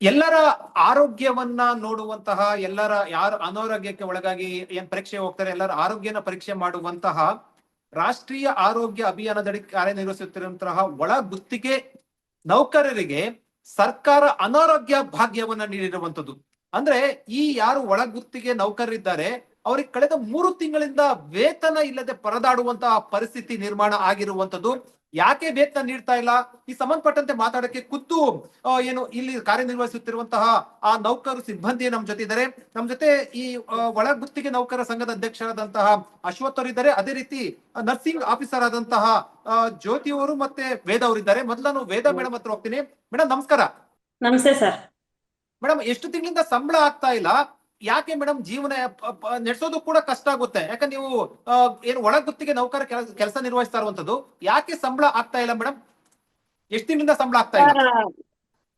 ಎಲ್ಲರ ಆರೋಗ್ಯವನ್ನ ನೋಡುವಂತಹ, ಎಲ್ಲರ ಯಾರು ಅನಾರೋಗ್ಯಕ್ಕೆ ಒಳಗಾಗಿ ಏನ್ ಪರೀಕ್ಷೆ ಹೋಗ್ತಾರೆ, ಎಲ್ಲರ ಆರೋಗ್ಯನ ಪರೀಕ್ಷೆ ಮಾಡುವಂತಹ ರಾಷ್ಟ್ರೀಯ ಆರೋಗ್ಯ ಅಭಿಯಾನದಡಿ ಕಾರ್ಯನಿರ್ವಹಿಸುತ್ತಿರುವಂತಹ ಒಳ ಗುತ್ತಿಗೆ ನೌಕರರಿಗೆ ಸರ್ಕಾರ ಅನಾರೋಗ್ಯ ಭಾಗ್ಯವನ್ನ ನೀಡಿರುವಂತದ್ದು ಅಂದ್ರೆ ಈ ಯಾರು ಒಳ ಗುತ್ತಿಗೆ ನೌಕರರಿದ್ದಾರೆ, ಅವ್ರಿಗೆ ಕಳೆದ ಮೂರು ತಿಂಗಳಿಂದ ವೇತನ ಇಲ್ಲದೆ ಪರದಾಡುವಂತಹ ಪರಿಸ್ಥಿತಿ ನಿರ್ಮಾಣ ಆಗಿರುವಂತದ್ದು ಯಾಕೆ ವೇತನ ನೀಡ್ತಾ ಇಲ್ಲ? ಈ ಸಂಬಂಧಪಟ್ಟಂತೆ ಮಾತಾಡಕ್ಕೆ ಖುದ್ದು ಏನು ಇಲ್ಲಿ ಕಾರ್ಯನಿರ್ವಹಿಸುತ್ತಿರುವಂತಹ ಆ ನೌಕರು ಸಿಬ್ಬಂದಿ ನಮ್ಮ ಜೊತೆ ಇದ್ದಾರೆ. ನಮ್ಮ ಜೊತೆ ಈ ಒಳಗುತ್ತಿಗೆ ಒಳ ಗುತ್ತಿಗೆ ನೌಕರ ಸಂಘದ ಅಧ್ಯಕ್ಷರಾದಂತಹ ಅಶ್ವಥ್ ಅವರು ಇದ್ದಾರೆ. ಅದೇ ರೀತಿ ನರ್ಸಿಂಗ್ ಆಫೀಸರ್ ಆದಂತಹ ಜ್ಯೋತಿ ಅವರು ಮತ್ತೆ ವೇದ ಅವರು ಇದ್ದಾರೆ. ಮೊದಲ ನಾನು ವೇದ ಮೇಡಮ್ ಹತ್ರ ಹೋಗ್ತೀನಿ. ಮೇಡಮ್ ನಮಸ್ಕಾರ. ನಮಸ್ತೆ ಸರ್. ಮೇಡಮ್ ಎಷ್ಟು ತಿಂಗಳಿಂದ ಸಂಬಳ ಆಗ್ತಾ ಇಲ್ಲ? ಯಾಕೆ ಮೇಡಮ್ ಜೀವನ ನಡೆಸೋದು ಕೂಡ ಕಷ್ಟ ಆಗುತ್ತೆ. ಯಾಕಂದ್ರೆ ನೀವು ಏನು ಒಳ ಗುತ್ತಿಗೆ ನೌಕರ ಕೆಲಸ ನಿರ್ವಹಿಸ್ತಾ ಇರುವಂತದ್ದು ಯಾಕೆ ಸಂಬಳ ಆಗ್ತಾ ಇಲ್ಲ ಮೇಡಮ್? ಎಷ್ಟು ದಿನದಿಂದ ಸಂಬಳ ಆಗ್ತಾ ಇಲ್ಲ?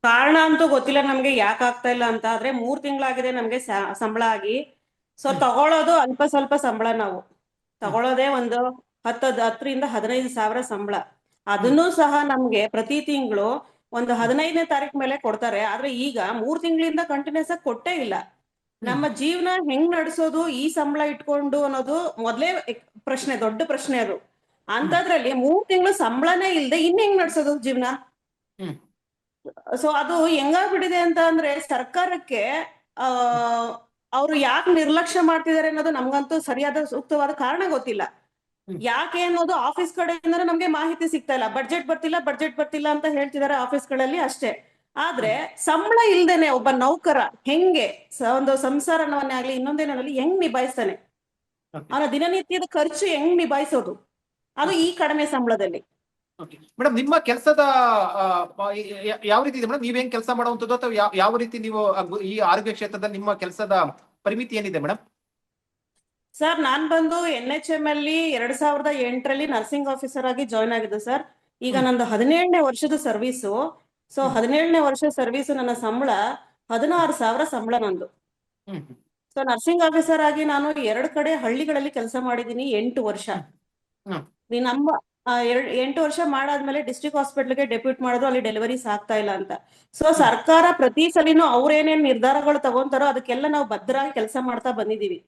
ಕಾರಣ ಅಂತೂ ಗೊತ್ತಿಲ್ಲ ನಮ್ಗೆ ಯಾಕೆ ಆಗ್ತಾ ಇಲ್ಲ ಅಂತ. ಆದ್ರೆ ಮೂರ್ ತಿಂಗಳಾಗಿದೆ ನಮ್ಗೆ ಸಂಬಳ ಆಗಿ. ಸೊ. ತಗೊಳ್ಳೋದು ಅಲ್ಪ ಸ್ವಲ್ಪ ಸಂಬಳ ನಾವು. ತಗೊಳ್ಳೋದೇ ಒಂದು ಹತ್ತದ್ ಹತ್ತರಿಂದ ಹದಿನೈದು ಸಾವಿರ ಸಂಬಳ. ಅದನ್ನೂ ಸಹ ನಮ್ಗೆ ಪ್ರತಿ ತಿಂಗಳು ಒಂದು ಹದಿನೈದನೇ ತಾರೀಕು ಮೇಲೆ ಕೊಡ್ತಾರೆ. ಆದ್ರೆ ಈಗ ಮೂರ್ ತಿಂಗಳಿಂದ ಕಂಟಿನ್ಯೂಸ್ ಆಗಿ ಕೊಟ್ಟೇ ಇಲ್ಲ. ನಮ್ಮ ಜೀವನ ಹೆಂಗ್ ನಡೆಸೋದು ಈ ಸಂಬಳ ಇಟ್ಕೊಂಡು ಅನ್ನೋದು ಮೊದ್ಲೇ ಪ್ರಶ್ನೆ ದೊಡ್ಡ ಪ್ರಶ್ನೆ ಅದು. ಅಂತದ್ರಲ್ಲಿ ಮೂರ್ ತಿಂಗಳು ಸಂಬಳನೇ ಇಲ್ದೆ ಇನ್ ಹೆಂಗ್ ನಡ್ಸೋದು ಜೀವನ. ಸೊ ಅದು ಹೆಂಗಾಗ್ಬಿಟ್ಟಿದೆ ಅಂತ ಅಂದ್ರೆ ಸರ್ಕಾರಕ್ಕೆ ಆ ಅವ್ರು ಯಾಕೆ ನಿರ್ಲಕ್ಷ್ಯ ಮಾಡ್ತಿದ್ದಾರೆ ಅನ್ನೋದು ನಮ್ಗಂತೂ ಸರಿಯಾದ ಸೂಕ್ತವಾದ ಕಾರಣ ಗೊತ್ತಿಲ್ಲ. ಯಾಕೆ ಅನ್ನೋದು ಆಫೀಸ್ ಕಡೆಯಿಂದ ನಮ್ಗೆ ಮಾಹಿತಿ ಸಿಗ್ತಾ ಇಲ್ಲ. ಬಡ್ಜೆಟ್ ಬರ್ತಿಲ್ಲ ಬಡ್ಜೆಟ್ ಬರ್ತಿಲ್ಲ ಅಂತ ಹೇಳ್ತಿದ್ದಾರೆ ಆಫೀಸ್ಗಳಲ್ಲಿ ಅಷ್ಟೇ. ಆದ್ರೆ ಸಂಬಳ ಇಲ್ದೇನೆ ಒಬ್ಬ ನೌಕರ ಹೆಂಗೆ ಒಂದು ಸಂಸಾರವನ್ನೇ ಆಗ್ಲಿ ಇನ್ನೊಂದೇನಾಗ್ಲಿ ಹೆಂಗ್ ನಿಭಾಯಿಸ್ತಾನೆ. ಅವನ ದಿನನಿತ್ಯದ ಖರ್ಚು ಹೆಂಗ್ ನಿಭಾಯಿಸೋದು? ಅದು ಈ ಕಡಿಮೆ ಸಂಬಳದಲ್ಲಿ. ಮೇಡಮ್ ನಿಮ್ಮ ಕೆಲಸದ ಯಾವ ರೀತಿ ಇದೆ? ಮೇಡಮ್ ನೀವ್ ಹೆಂಗ್ ಕೆಲಸ ಮಾಡುವಂತದ್ದು ಅಥವಾ ಯಾವ- ಯಾವ ರೀತಿ ನೀವು ಈ ಆರೋಗ್ಯ ಕ್ಷೇತ್ರದಲ್ಲಿ ನಿಮ್ಮ ಕೆಲಸದ ಪರಿಮಿತಿ ಏನಿದೆ ಮೇಡಮ್ ಸರ್ ನಾನ್ ಬಂದು ಎನ್ ಎಚ್ ಎಂ ಅಲ್ಲಿ ಎರಡ್ ಸಾವಿರದ ಎಂಟರಲ್ಲಿ ನರ್ಸಿಂಗ್ ಆಫೀಸರ್ ಆಗಿ ಜಾಯ್ನ್ ಆಗಿದ್ದು ಸರ್. ಈಗ ನಂದು ಹದಿನೇಳನೇ ವರ್ಷದ ಸರ್ವೀಸು. ಸೊ. ಹದಿನೇಳನೇ ವರ್ಷ ಸರ್ವಿಸ್ ನನ್ನ ಸಂಬಳ ಹದಿನಾರು ಸಾವಿರ ಸಂಬಳ ನಂದು. ಸೊ ನರ್ಸಿಂಗ್ ಆಫೀಸರ್ ಆಗಿ ನಾನು ಎರಡ್ ಕಡೆ ಹಳ್ಳಿಗಳಲ್ಲಿ ಕೆಲಸ ಮಾಡಿದೀನಿ ಎಂಟು ವರ್ಷ. ನಮ್ಮ ಎಂಟು ವರ್ಷ ಮಾಡಾದ್ಮೇಲೆ ಡಿಸ್ಟ್ರಿಕ್ಟ್ ಹಾಸ್ಪಿಟ್ಲ್ಗೆ ಡೆಪ್ಯೂಟ್ ಮಾಡಿದ್ರು ಅಲ್ಲಿ ಡೆಲಿವರೀಸ್ ಆಗ್ತಾ ಇಲ್ಲ ಅಂತ. ಸೊ ಸರ್ಕಾರ ಪ್ರತಿ ಸಲಿನೂ ಅವ್ರೇನೇನ್ ನಿರ್ಧಾರಗಳು ತಗೊಂತಾರೋ ಅದಕ್ಕೆಲ್ಲ ನಾವು ಭದ್ರಾಗಿ ಕೆಲಸ ಮಾಡ್ತಾ ಬಂದಿದೀವಿ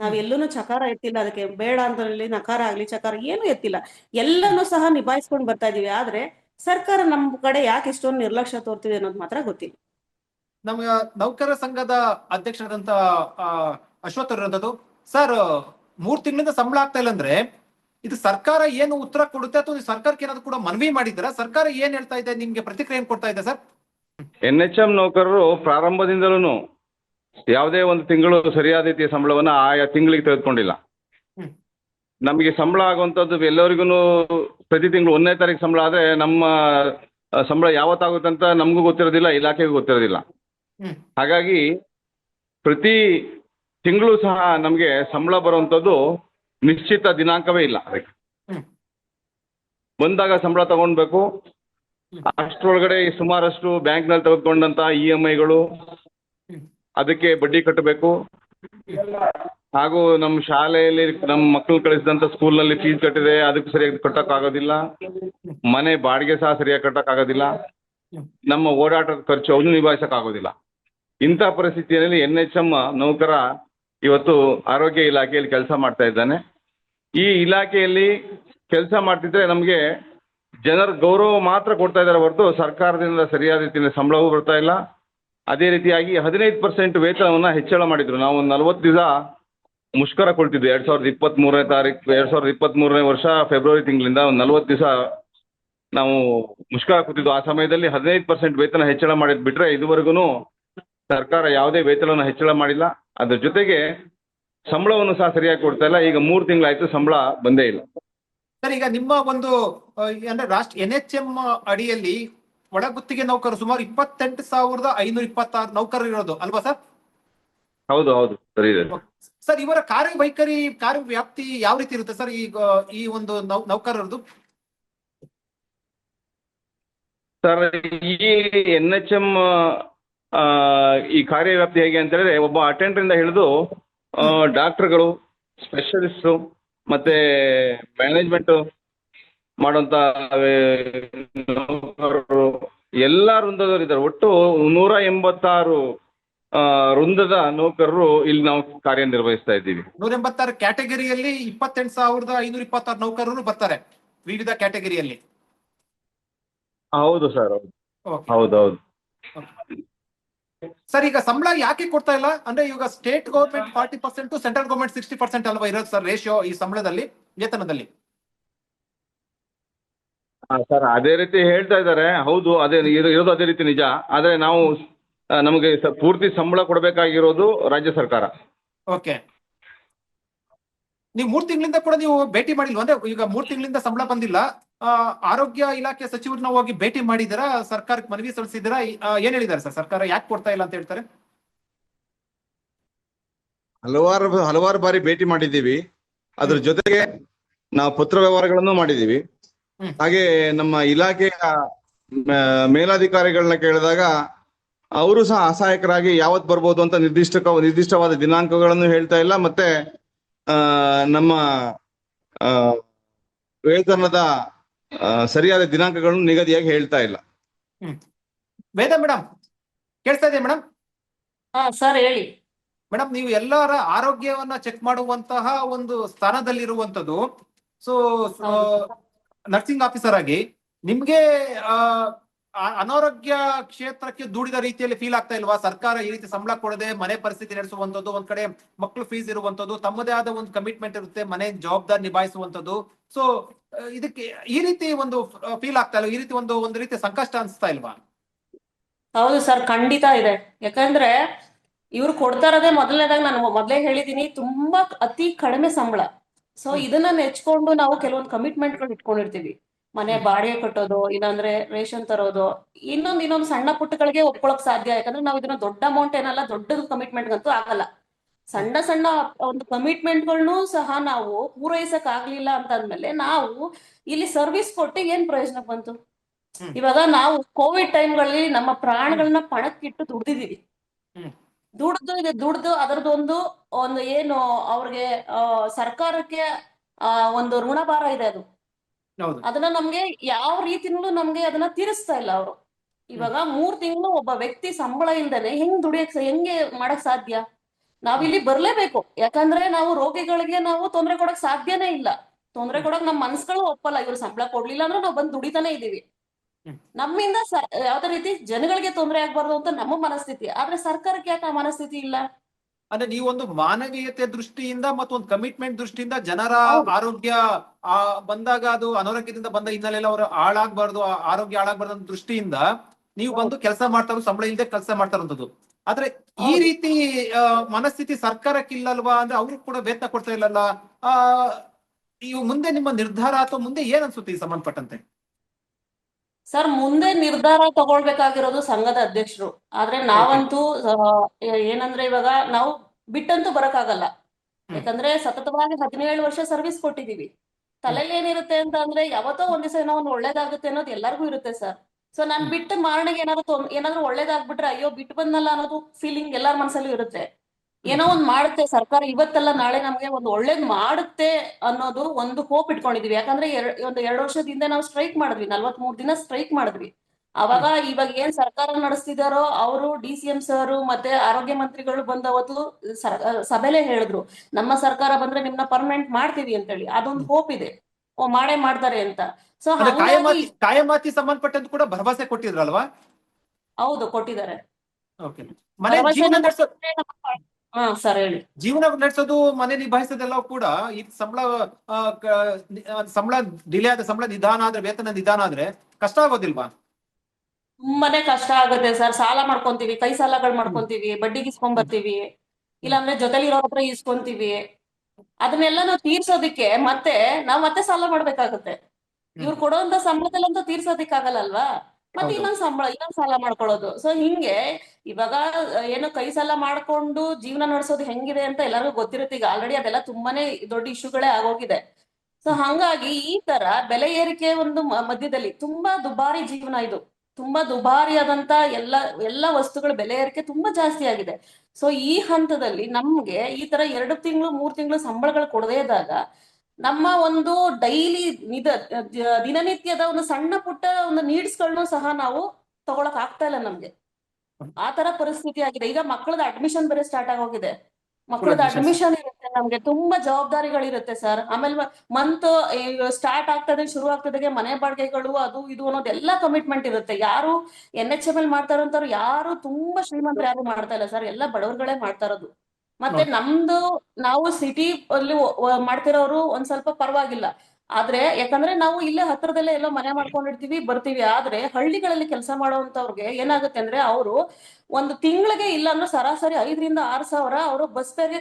ನಾವ್ ಎಲ್ಲೂನು ಚಕಾರ ಎತ್ತಿಲ್ಲ ಅದಕ್ಕೆ ಬೇಡ ಅಂತ ನಕಾರ ಆಗ್ಲಿ ಚಕಾರ ಏನು ಎತ್ತಿಲ್ಲ. ಎಲ್ಲನೂ ಸಹ ನಿಭಾಯಿಸ್ಕೊಂಡು ಬರ್ತಾ ಇದೀವಿ ಆದ್ರೆ ಸರ್ಕಾರ ನಮ್ ಕಡೆ ಯಾಕೆ ಇಷ್ಟೊಂದು ನಿರ್ಲಕ್ಷ್ಯ ತೋರ್ತಿದೆ ಅನ್ನೋದು ಮಾತ್ರ ಗೊತ್ತಿಲ್ಲ. ನಮ್ಗೆ ನೌಕರ ಸಂಘದ ಅಧ್ಯಕ್ಷರಾದಂತ ಅಶ್ವಥ್ ಇರೋದು ಸರ್ ಮೂರ್ ತಿಂಗಳಿಂದ ಸಂಬಳ ಆಗ್ತಾ ಇಲ್ಲ ಅಂದ್ರೆ ಇದು ಸರ್ಕಾರ ಏನು ಉತ್ತರ ಕೊಡುತ್ತೆ ಅಥವಾ ಸರ್ಕಾರಕ್ಕೆ ಏನಾದ್ರು ಕೂಡ ಮನವಿ ಮಾಡಿದ್ರ ಸರ್ಕಾರ ಏನ್ ಹೇಳ್ತಾ ಇದೆ? ನಿಮ್ಗೆ ಪ್ರತಿಕ್ರಿಯೆ ಏನ್ ಕೊಡ್ತಾ ಇದೆ ಸರ್? ಎನ್ ಎಚ್ ಎಂ ನೌಕರರು ಪ್ರಾರಂಭದಿಂದಲೂ ಯಾವುದೇ ಒಂದು ತಿಂಗಳು ಸರಿಯಾದ ರೀತಿಯ ಸಂಬಳವನ್ನ ಆಯಾ ತಿಂಗಳಿಗೆ ತೆಗೆದುಕೊಂಡಿಲ್ಲ. ನಮಗೆ ಸಂಬಳ ಆಗುವಂಥದ್ದು ಎಲ್ಲರಿಗೂ ಪ್ರತಿ ತಿಂಗಳು ಒಂದನೇ ತಾರೀಕು ಸಂಬಳ ಆದರೆ ನಮ್ಮ ಸಂಬಳ ಯಾವತ್ತಾಗುತ್ತೆ ಅಂತ ನಮಗೂ ಗೊತ್ತಿರೋದಿಲ್ಲ ಇಲಾಖೆಗೂ ಗೊತ್ತಿರೋದಿಲ್ಲ. ಹಾಗಾಗಿ ಪ್ರತಿ ತಿಂಗಳು ಸಹ ನಮಗೆ ಸಂಬಳ ಬರುವಂಥದ್ದು ನಿಶ್ಚಿತ ದಿನಾಂಕವೇ ಇಲ್ಲ ಅದಕ್ಕೆ. ಬಂದಾಗ ಸಂಬಳ ತಗೊಳ್ಬೇಕು ಅಷ್ಟರೊಳಗಡೆ ಸುಮಾರಷ್ಟು ಬ್ಯಾಂಕ್ನಲ್ಲಿ ತೆಗೆದುಕೊಂಡಂತ ಇ ಎಂ ಐಗಳು. ಅದಕ್ಕೆ ಬಡ್ಡಿ ಕಟ್ಟಬೇಕು. ಹಾಗೂ ನಮ್ಮ ಶಾಲೆಯಲ್ಲಿ ನಮ್ಮ ಮಕ್ಕಳು ಕಳಿಸಿದಂಥ ಸ್ಕೂಲ್ನಲ್ಲಿ ಫೀಸ್ ಕಟ್ಟಿದೆ ಅದಕ್ಕೆ ಸರಿಯಾಗಿ ಕಟ್ಟೋಕ್ಕಾಗೋದಿಲ್ಲ. ಮನೆ ಬಾಡಿಗೆ ಸಹ ಸರಿಯಾಗಿ ಕಟ್ಟೋಕ್ಕಾಗೋದಿಲ್ಲ. ನಮ್ಮ ಓಡಾಟದ ಖರ್ಚು ಅವನು ನಿಭಾಯಿಸೋಕ್ಕಾಗೋದಿಲ್ಲ. ಇಂಥ ಪರಿಸ್ಥಿತಿಯಲ್ಲಿ ಎನ್ ಎಚ್ ಎಂ ನೌಕರ ಇವತ್ತು ಆರೋಗ್ಯ ಇಲಾಖೆಯಲ್ಲಿ ಕೆಲಸ ಮಾಡ್ತಾ ಇದ್ದಾನೆ. ಈ ಇಲಾಖೆಯಲ್ಲಿ ಕೆಲಸ ಮಾಡ್ತಿದ್ರೆ ನಮಗೆ ಜನರ ಗೌರವ ಮಾತ್ರ ಕೊಡ್ತಾ ಇದ್ದಾರೆ ಹೊರತು ಸರ್ಕಾರದಿಂದ ಸರಿಯಾದ ರೀತಿಯಲ್ಲಿ ಸಂಬಳವೂ ಬರ್ತಾ ಇಲ್ಲ. ಅದೇ ರೀತಿಯಾಗಿ ಹದಿನೈದು ಪರ್ಸೆಂಟ್ ವೇತನವನ್ನು ಹೆಚ್ಚಳ ಮಾಡಿದ್ರು. ನಾವು ಒಂದು ನಲವತ್ತು ದಿವಸ ಮುಷ್ಕರ ಕೊಡ್ತಿದ್ವಿ ಎರಡು ಸಾವಿರದ ಇಪ್ಪತ್ತ್ಮೂರನೇ ತಾರೀಕು ಎರಡು ಸಾವಿರದ ಇಪ್ಪತ್ತ್ಮೂರನೇ ವರ್ಷ ಫೆಬ್ರವರಿ ತಿಂಗಳಿಂದ ಒಂದು ನಲ್ವತ್ತು ದಿವಸ ನಾವು ಮುಷ್ಕರ ಕೂತಿದ್ದು. ಆ ಸಮಯದಲ್ಲಿ ಹದಿನೈದು ಪರ್ಸೆಂಟ್ ವೇತನ ಹೆಚ್ಚಳ ಮಾಡಿದ್ ಬಿಟ್ರೆ ಇದುವರೆಗೂ ಸರ್ಕಾರ ಯಾವುದೇ ವೇತನವನ್ನು ಹೆಚ್ಚಳ ಮಾಡಿಲ್ಲ. ಅದ್ರ ಜೊತೆಗೆ ಸಂಬಳವನ್ನು ಸಹ ಸರಿಯಾಗಿ ಕೊಡ್ತಾ ಇಲ್ಲ. ಈಗ ಮೂರು ತಿಂಗಳಾಯ್ತು ಸಂಬಳ ಬಂದೇ ಇಲ್ಲ. ಸರ್, ಈಗ ನಿಮ್ಮ ಒಂದು ಅಂದ್ರೆ ರಾಷ್ಟ್ರ ಎನ್ ಎಚ್ ಎಂ ಅಡಿಯಲ್ಲಿ ಒಳಗುತ್ತಿಗೆ ನೌಕರರು ಸುಮಾರು ಇಪ್ಪತ್ತೆಂಟು ಸಾವಿರದ ಐನೂರ ಇಪ್ಪತ್ತಾರು ನೌಕರರು ಇರೋದು ಅಲ್ವಾ ಸರ್? ಹೌದು ಹೌದು. ಸರಿ ಇದೆ. ಸರ್ ಇವರ ಕಾರ್ಯ ವೈಖರಿ ಕಾರ್ಯ ವ್ಯಾಪ್ತಿ ಯಾವ ರೀತಿ ಇರುತ್ತೆ ಸರ್? ಈಗ ಈ ಒಂದು ನೌಕರರದು ಸರ್ ಈ ಎನ್ ಎಚ್ ಎಂ ಈ ಕಾರ್ಯವ್ಯಾಪ್ತಿ ಹೇಗೆ ಅಂತ ಹೇಳಿದ್ರೆ ಒಬ್ಬ ಅಟೆಂಡರಿಂದ ಹಿಡಿದು ಡಾಕ್ಟರ್ಗಳು ಸ್ಪೆಷಲಿಸ್ಟು ಮತ್ತೆ ಮ್ಯಾನೇಜ್ಮೆಂಟ್ ಮಾಡುವಂತ ನೌಕರರು ಎಲ್ಲ ವೃಂದದವರು ಇದ್ದಾರೆ ಒಟ್ಟು ನೂರ ಎಂಬತ್ತಾರು ವೃಂದದ ನೌಕರರು ಇಲ್ಲಿ ನಾವು ಕಾರ್ಯನಿರ್ವಹಿಸ್ತಾ ಇದ್ದೀವಿ. ನೂರ ಎಂಬತ್ತಾರು ಕ್ಯಾಟಗರಿಯಲ್ಲಿ ಇಪ್ಪತ್ತೆಂಟು ಸಾವಿರದ ಐನೂರ ಇಪ್ಪತ್ತಾರು ನೌಕರರು ಬರ್ತಾರೆ ವಿವಿಧ ಕ್ಯಾಟಗರಿಯಲ್ಲಿ. ಹೌದು ಸರ್ ಹೌದೌದು ಸರ್ ಈಗ ಸಂಬಳ ಯಾಕೆ ಕೊಡ್ತಾ ಇಲ್ಲ? ಅಂದ್ರೆ ಇವಾಗ state government forty percent central government sixty percent ಅಲ್ವಾ ಇರೋದು ಸರ್ ರೇಷಿಯೋ ಈ ಸಂಬಳದಲ್ಲಿ ವೇತನದಲ್ಲಿ? ಸರ್ ಅದೇ ರೀತಿ ಹೇಳ್ತಾ ಇದ್ದಾರೆ. ಹೌದು ಅದೇ ಇರೋ- ಇರೋದು ಅದೇ ರೀತಿ ನಿಜ. ಆದ್ರೆ ನಾವು ನಮಗೆ ಸ- ಪೂರ್ತಿ ಸಂಬಳ ಕೊಡಬೇಕಾಗಿರೋದು ರಾಜ್ಯ ಸರ್ಕಾರ. ಓಕೆ. ನೀವು ಮೂರ್ ತಿಂಗಳಿಂದ ಕೂಡ ನೀವು ಭೇಟಿ ಮಾಡಿಲ್ವ? ಅಂದ್ರೆ ಈಗ ಮೂರ್ ತಿಂಗಳಿಂದ ಸಂಬಳ ಬಂದಿಲ್ಲ. ಆ, ಆರೋಗ್ಯ ಇಲಾಖೆ ಸಚಿವರನ್ನ ಹೋಗಿ ಭೇಟಿ ಮಾಡಿದಿರಾ? ಸರ್ಕಾರಕ್ಕೆ ಮನವಿ ಸಲ್ಲಿಸಿದಿರಾ? ಏನ್ ಹೇಳಿದ್ದಾರೆ ಸರ್? ಸರ್ಕಾರ ಯಾಕೆ ಕೊಡ್ತಾ ಇಲ್ಲ ಅಂತ ಹೇಳ್ತಾರೆ? ಹಲವಾರು ಹಲವಾರು ಬಾರಿ ಭೇಟಿ ಮಾಡಿದ್ದೀವಿ. ಅದ್ರ ಜೊತೆಗೆ ನಾವು ಪತ್ರ ವ್ಯವಹಾರಗಳನ್ನು ಮಾಡಿದ್ದೀವಿ. ಹ್ಮ್. ಹಾಗೆ ನಮ್ಮ ಇಲಾಖೆಯ ಮ- ಮೇಲಾಧಿಕಾರಿಗಳನ್ನ ಕೇಳಿದಾಗ ಅವರು ಸಹ ಅಸಹಾಯಕರಾಗಿ ಯಾವತ್ ಬರ್ಬೋದು ಅಂತ ನಿರ್ದಿಷ್ಟ ನಿರ್ದಿಷ್ಟವಾದ ದಿನಾಂಕಗಳನ್ನು ಹೇಳ್ತಾ ಇಲ್ಲ. ಮತ್ತೆ ಆ ನಮ್ಮ ಆ ವೇತನದ ಸರಿಯಾದ ದಿನಾಂಕಗಳನ್ನು ನಿಗದಿಯಾಗಿ ಹೇಳ್ತಾ ಇಲ್ಲ. ವೇದ ಮೇಡಮ್ ಕೇಳ್ತಾ ಇದೆ ಮೇಡಮ್ ಹಾ ಸರ್ ಹೇಳಿ. ಮೇಡಮ್ ನೀವು ಎಲ್ಲರ ಆರೋಗ್ಯವನ್ನ ಚೆಕ್ ಮಾಡುವಂತಹ ಒಂದು ಸ್ಥಾನದಲ್ಲಿರುವಂತದ್ದು ಸೊ ನರ್ಸಿಂಗ್ ಆಫೀಸರ್ ಆಗಿ ನಿಮ್ಗೆ ಅನಾರೋಗ್ಯ ಕ್ಷೇತ್ರಕ್ಕೆ ದೂಡಿದ ರೀತಿಯಲ್ಲಿ ಫೀಲ್ ಆಗ್ತಾ ಇಲ್ವಾ? ಸರ್ಕಾರ ಈ ರೀತಿ ಸಂಬಳ ಕೊಡದೆ ಮನೆ ಪರಿಸ್ಥಿತಿ ನಡೆಸುವಂತದ್ದು ಒಂದ್ ಕಡೆ ಮಕ್ಕಳು ಫೀಸ್ ಇರುವಂತದ್ದು ತಮ್ಮದೇ ಆದ ಒಂದು ಕಮಿಟ್ಮೆಂಟ್ ಇರುತ್ತೆ ಮನೆ ಜವಾಬ್ದಾರಿ ನಿಭಾಯಿಸುವಂತದ್ದು ಸೊ ಇದಕ್ಕೆ ಈ ರೀತಿ ಒಂದು ಫೀಲ್ ಆಗ್ತಾ ಇಲ್ಲ ಈ ರೀತಿ ಒಂದು ಒಂದು ರೀತಿ ಸಂಕಷ್ಟ ಅನ್ಸ್ತಾ ಇಲ್ವಾ? ಹೌದು ಸರ್ ಖಂಡಿತ ಇದೆ. ಯಾಕಂದ್ರೆ ಇವ್ರು ಕೊಡ್ತಾ ಇರೋದೇ ಮೊದಲನೇದಾಗಿ ನಾನು ಮೊದಲೇ ಹೇಳಿದೀನಿ ತುಂಬಾ ಅತಿ ಕಡಿಮೆ ಸಂಬಳ. ಸೊ ಇದನ್ನ ನೆಚ್ಕೊಂಡು ನಾವು ಕೆಲವೊಂದು ಕಮಿಟ್ಮೆಂಟ್ಗಳು ಇಟ್ಕೊಂಡಿರ್ತೀವಿ. ಮನೆ ಬಾಡಿಗೆ ಕಟ್ಟೋದು ಇಲ್ಲಾಂದ್ರೆ ರೇಷನ್ ತರೋದು ಇನ್ನೊಂದ್ ಇನ್ನೊಂದು ಸಣ್ಣ ಪುಟ್ಟಗಳಿಗೆ ಒಪ್ಕೊಳಕ್ ಸಾಧ್ಯ. ಯಾಕಂದ್ರೆ ನಾವು ಇದನ್ನ ದೊಡ್ಡ ಅಮೌಂಟ್ ಏನಲ್ಲ ದೊಡ್ಡ ಕಮಿಟ್ಮೆಂಟ್ ಅಂತೂ ಆಗಲ್ಲ. ಸಣ್ಣ ಸಣ್ಣ ಒಂದು ಕಮಿಟ್ಮೆಂಟ್ಗಳನ್ನು ಸಹ ನಾವು ಪೂರೈಸಕ್ ಆಗ್ಲಿಲ್ಲ ಅಂತಂದ್ಮೇಲೆ ನಾವು ಇಲ್ಲಿ ಸರ್ವಿಸ್ ಕೊಟ್ಟು ಏನ್ ಪ್ರಯೋಜನ ಬಂತು? ಇವಾಗ ನಾವು ಕೋವಿಡ್ ಟೈಮ್ಗಳಲ್ಲಿ ನಮ್ಮ ಪ್ರಾಣಗಳನ್ನ ಪಣಕ್ಕಿಟ್ಟು ದುಡ್ದಿದೀವಿ. ದುಡ್ದು ಇದೆ ದುಡ್ದು ಅದರದೊಂದು ಒಂದು ಏನು ಅವ್ರಿಗೆ ಸರ್ಕಾರಕ್ಕೆ ಆ, ಒಂದು ಋಣಭಾರ ಇದೆ ಅದು. ಅದನ್ನ ನಮ್ಗೆ ಯಾವ ರೀತಿನೂ ನಮ್ಗೆ ಅದನ್ನ ತೀರಿಸ್ತಾ ಇಲ್ಲ ಅವರು. ಇವಾಗ ಮೂರ್ ತಿಂಗಳು ಒಬ್ಬ ವ್ಯಕ್ತಿ ಸಂಬಳ ಇಲ್ದೇನೆ ಹೆಂಗ್ ದುಡಿಯಕ್ ಹೆಂಗೆ ಮಾಡಕ್ ಸಾಧ್ಯ? ನಾವಿಲ್ಲಿ ಬರ್ಲೇಬೇಕು. ಯಾಕಂದ್ರೆ ನಾವು ರೋಗಿಗಳಿಗೆ ನಾವು ತೊಂದರೆ ಕೊಡಕ್ ಸಾಧ್ಯನೇ ಇಲ್ಲ. ತೊಂದರೆ ಕೊಡಕ್ ನಮ್ ಮನ್ಸ್ಗಳು ಒಪ್ಪಲ್ಲ. ಇವ್ರು ಸಂಬಳ ಕೊಡ್ಲಿಲ್ಲ ಅಂದ್ರೆ ನಾವು ಬಂದ್ ದುಡಿತಾನೆ ಇದೀವಿ. ನಮ್ಮಿಂದ ಯಾವ್ದೇ ರೀತಿ ಜನಗಳಿಗೆ ತೊಂದರೆ ಆಗ್ಬಾರ್ದು ಅಂತ ನಮ್ಮ ಮನಸ್ಥಿತಿ. ಆದ್ರೆ ಸರ್ಕಾರಕ್ಕೆ ಯಾಕೆ ಆ ಮನಸ್ಥಿತಿ ಇಲ್ಲ? ಅಂದ್ರೆ ನೀವು ಒಂದು ಮಾನವೀಯತೆ ದೃಷ್ಟಿಯಿಂದ ಮತ್ತು ಒಂದು ಕಮಿಟ್ಮೆಂಟ್ ದೃಷ್ಟಿಯಿಂದ ಜನರ ಆರೋಗ್ಯ ಆ ಬಂದಾಗ ಅದು ಅನಾರೋಗ್ಯದಿಂದ ಬಂದ ಹಿನ್ನೆಲೆಯಲ್ಲಿ ಅವರು ಹಾಳಾಗ್ಬಾರ್ದು ಆರೋಗ್ಯ ಹಾಳಾಗ್ಬಾರ್ದು ಅನ್ನೋ ದೃಷ್ಟಿಯಿಂದ ನೀವು ಬಂದು ಕೆಲಸ ಮಾಡ್ತಾರೋ ಸಂಬಳ ಇಲ್ಲದೆ ಕೆಲಸ ಮಾಡ್ತಾರಂತದ್ದು. ಆದ್ರೆ ಈ ರೀತಿ ಮನಸ್ಥಿತಿ ಸರ್ಕಾರಕ್ಕೆ ಇಲ್ಲಲ್ವಾ ಅಂದ್ರೆ ಅವ್ರು ಕೂಡ ವೇತನ ಕೊಡ್ತಾ ಇಲ್ಲಲ್ಲ ಆ ಇವು ಮುಂದೆ ನಿಮ್ಮ ನಿರ್ಧಾರ ಅಥವಾ ಮುಂದೆ ಏನ್ ಅನ್ಸುತ್ತೆ ಈ ಸಂಬಂಧಪಟ್ಟಂತೆ? ಸರ್ ಮುಂದೆ ನಿರ್ಧಾರ ತಗೊಳ್ಬೇಕಾಗಿರೋದು ಸಂಘದ ಅಧ್ಯಕ್ಷರು. ಆದ್ರೆ ನಾವಂತೂ ಏನಂದ್ರೆ ಇವಾಗ ನಾವು ಬಿಟ್ಟಂತೂ ಬರಕ್ಕಾಗಲ್ಲ. ಯಾಕಂದ್ರೆ ಸತತವಾಗಿ ಹದಿನೇಳು ವರ್ಷ ಸರ್ವಿಸ್ ಕೊಟ್ಟಿದೀವಿ. ತಲೆಯಲ್ಲಿ ಏನಿರುತ್ತೆ ಅಂತ ಅಂದ್ರೆ ಯಾವತ್ತೋ ಒಂದ್ ದಿವಸ ಏನೋ ಒಂದು ಒಳ್ಳೇದಾಗುತ್ತೆ ಅನ್ನೋದು ಎಲ್ಲರಿಗೂ ಇರುತ್ತೆ ಸರ್. ಸೊ ನಾನ್. ಬಿಟ್ಟು ಮಾರಣಿಗೆ ಏನಾದ್ರು ಏನಾದ್ರು ಒಳ್ಳೇದಾಗ್ಬಿಟ್ರೆ ಅಯ್ಯೋ ಬಿಟ್ಟು ಬಂದಲ್ಲ ಅನ್ನೋದು ಫೀಲಿಂಗ್ ಎಲ್ಲಾರ ಮನಸ್ಸಲ್ಲೂ ಇರುತ್ತೆ. ಏನೋ ಒಂದ್ ಮಾಡುತ್ತೆ ಸರ್ಕಾರ ಇವತ್ತಲ್ಲ ನಾಳೆ ನಮ್ಗೆ ಒಂದು ಒಳ್ಳೇದ್ ಮಾಡುತ್ತೆ ಅನ್ನೋದು ಒಂದು ಹೋಪ್ ಇಟ್ಕೊಂಡಿದೀವಿ. ಯಾಕಂದ್ರೆ ಒಂದು ಎರಡು ವರ್ಷದಿಂದ ನಾವು ಸ್ಟ್ರೈಕ್ ಮಾಡಿದ್ವಿ. ನಲ್ವತ್ಮೂರ್ ದಿನ ಸ್ಟ್ರೈಕ್ ಮಾಡಿದ್ವಿ. ಅವಾಗ ಇವಾಗ ಏನ್ ಸರ್ಕಾರ ನಡೆಸ್ತಿದಾರೋ ಅವರು ಡಿ ಸಿ ಎಂ ಸರ್ ಮತ್ತೆ ಆರೋಗ್ಯ ಮಂತ್ರಿಗಳು ಬಂದವತ್ತು ಸಭೆಲೆ ಹೇಳಿದ್ರು ನಮ್ಮ ಸರ್ಕಾರ ಬಂದ್ರೆ ನಿಮ್ನ ಪರ್ಮನೆಂಟ್ ಮಾಡ್ತೀವಿ ಅಂತ ಹೇಳಿ ಅದೊಂದು ಹೋಪ್ ಇದೆ. ಓ ಮಾಡೇ ಮಾಡ್ತಾರೆ ಅಂತ. ಸೊ ಕಾಯಮಾತಿ ಸಂಬಂಧಪಟ್ಟಂತ ಕೂಡ ಭರವಸೆ ಕೊಟ್ಟಿದ್ರಲ್ವಾ? ಹೌದು ಕೊಟ್ಟಿದ್ದಾರೆ. ಸರ್ ಹೇಳಿ. ಜೀವನ ನಡೆಸೋದು ಮನೆ ನಿಭಾಯಿಸೋದೆಲ್ಲ ಕೂಡ ಈ ಸಂಬಳ ಸಂಬಳ ಡಿಲೇ ಆದ ಸಂಬಳ ನಿಧಾನ ಆದ್ರೆ ವೇತನ ನಿಧಾನ ಆದ್ರೆ ಕಷ್ಟ ಆಗೋದಿಲ್ವಾ? ತುಂಬಾನೇ ಕಷ್ಟ ಆಗುತ್ತೆ ಸರ್. ಸಾಲ ಮಾಡ್ಕೊಂತೀವಿ ಕೈ ಸಾಲಗಳು ಮಾಡ್ಕೊಂತೀವಿ ಬಡ್ಡಿಗೆ ಇಸ್ಕೊಂಡ್ ಬರ್ತೀವಿ ಇಲ್ಲಾಂದ್ರೆ ಜೊತೆಲಿ ಇರೋ ಹತ್ರ ಇಸ್ಕೊಂತೀವಿ. ಅದನ್ನೆಲ್ಲ ನಾವು ತೀರ್ಸೋದಿಕ್ಕೆ ಮತ್ತೆ ನಾವ್ ಮತ್ತೆ ಸಾಲ ಮಾಡ್ಬೇಕಾಗುತ್ತೆ. ಇವ್ರು ಕೊಡುವಂತ ಸಂಬಳದಲ್ಲಂತೂ ತೀರ್ಸೋದಿಕ್ ಅಲ್ವಾ ಮತ್ತೆ. ಇನ್ನೊಂದ್ ಸಂಬಳ ಇನ್ನೊಂದ್ ಸಾಲ ಮಾಡ್ಕೊಳ್ಳೋದು. ಸೊ ಹಿಂಗೆ ಇವಾಗ ಏನು ಕೈ ಸಾಲ ಮಾಡ್ಕೊಂಡು ಜೀವನ ನಡೆಸೋದು ಹೆಂಗಿದೆ ಅಂತ ಎಲ್ಲರಿಗೂ ಗೊತ್ತಿರುತ್ತೆ. ಈಗ ಆಲ್ರೆಡಿ ಅದೆಲ್ಲ ತುಂಬಾನೇ ದೊಡ್ಡ ಇಶ್ಯೂಗಳೇ ಆಗೋಗಿದೆ. ಸೊ ಹಂಗಾಗಿ ಈ ತರ ಬೆಲೆ ಏರಿಕೆ ಒಂದು ಮಧ್ಯದಲ್ಲಿ ತುಂಬಾ ದುಬಾರಿ ಜೀವನ ಇದು. ತುಂಬಾ ದುಬಾರಿಯಾದಂತ ಎಲ್ಲ ಎಲ್ಲ ವಸ್ತುಗಳ ಬೆಲೆ ಏರಿಕೆ ತುಂಬಾ ಜಾಸ್ತಿ ಆಗಿದೆ. ಸೊ ಈ ಹಂತದಲ್ಲಿ ನಮ್ಗೆ ಈ ತರ ಎರಡು ತಿಂಗಳು ಮೂರ್ ತಿಂಗಳು ಸಂಬಳಗಳು ಕೊಡದೇ ಇದ್ದಾಗ ನಮ್ಮ ಒಂದು ಡೈಲಿ ನಿದ ದಿನನಿತ್ಯದ ಒಂದು ಸಣ್ಣ ಪುಟ್ಟ ಒಂದು ನೀಡ್ಸ್ಗಳನ್ನೂ ಸಹ ನಾವು ತಗೊಳಕ್ ಆಗ್ತಾ ಇಲ್ಲ ನಮ್ಗೆ. ಆ ತರ ಪರಿಸ್ಥಿತಿ ಆಗಿದೆ. ಈಗ ಮಕ್ಕಳದ ಅಡ್ಮಿಷನ್ ಬೇರೆ ಸ್ಟಾರ್ಟ್ ಆಗೋಗಿದೆ. ಮಕ್ಕಳದ ಅಡ್ಮಿಷನ್ ನಮ್ಗೆ ತುಂಬಾ ಜವಾಬ್ದಾರಿಗಳಿರುತ್ತೆ ಸರ್. ಆಮೇಲೆ ಮಂತ್ ಸ್ಟಾರ್ಟ್ ಆಗ್ತದೆ ಶುರು ಆಗ್ತದೆ ಮನೆ ಬಾಡಿಗೆಗಳು ಅದು ಇದು ಅನ್ನೋದೆಲ್ಲ ಕಮಿಟ್ಮೆಂಟ್ ಇರುತ್ತೆ. ಯಾರು ಎನ್ ಎಚ್ ಎಂ ಎಲ್ ಮಾಡ್ತಾ ಯಾರು ತುಂಬಾ ಶ್ರೀಮಂತರು ಯಾರು ಮಾಡ್ತಾ ಇಲ್ಲ ಸರ್. ಎಲ್ಲ ಬಡವರುಗಳೇ ಮಾಡ್ತಾ ಇರೋದು. ಮತ್ತೆ. ನಮ್ದು ನಾವು ಸಿಟಿ ಅಲ್ಲಿ ಮಾಡ್ತಿರೋರು ಒಂದ್ ಸ್ವಲ್ಪ ಪರವಾಗಿಲ್ಲ. ಆದ್ರೆ ಯಾಕಂದ್ರೆ ನಾವು ಇಲ್ಲೇ ಹತ್ರದಲ್ಲೇ ಎಲ್ಲ ಮನೆ ಮಾಡ್ಕೊಂಡಿರ್ತೀವಿ ಬರ್ತೀವಿ. ಆದ್ರೆ ಹಳ್ಳಿಗಳಲ್ಲಿ ಕೆಲಸ ಮಾಡುವಂತವ್ರಿಗೆ ಏನಾಗುತ್ತೆ ಅಂದ್ರೆ ಅವರು ಒಂದು ತಿಂಗಳಿಗೆ ಇಲ್ಲ ಅಂದ್ರೆ ಸರಾಸರಿ ಐದರಿಂದ ಆರು ಸಾವಿರ ಅವರು ಬಸ್ ಫೇರ್ಗೆ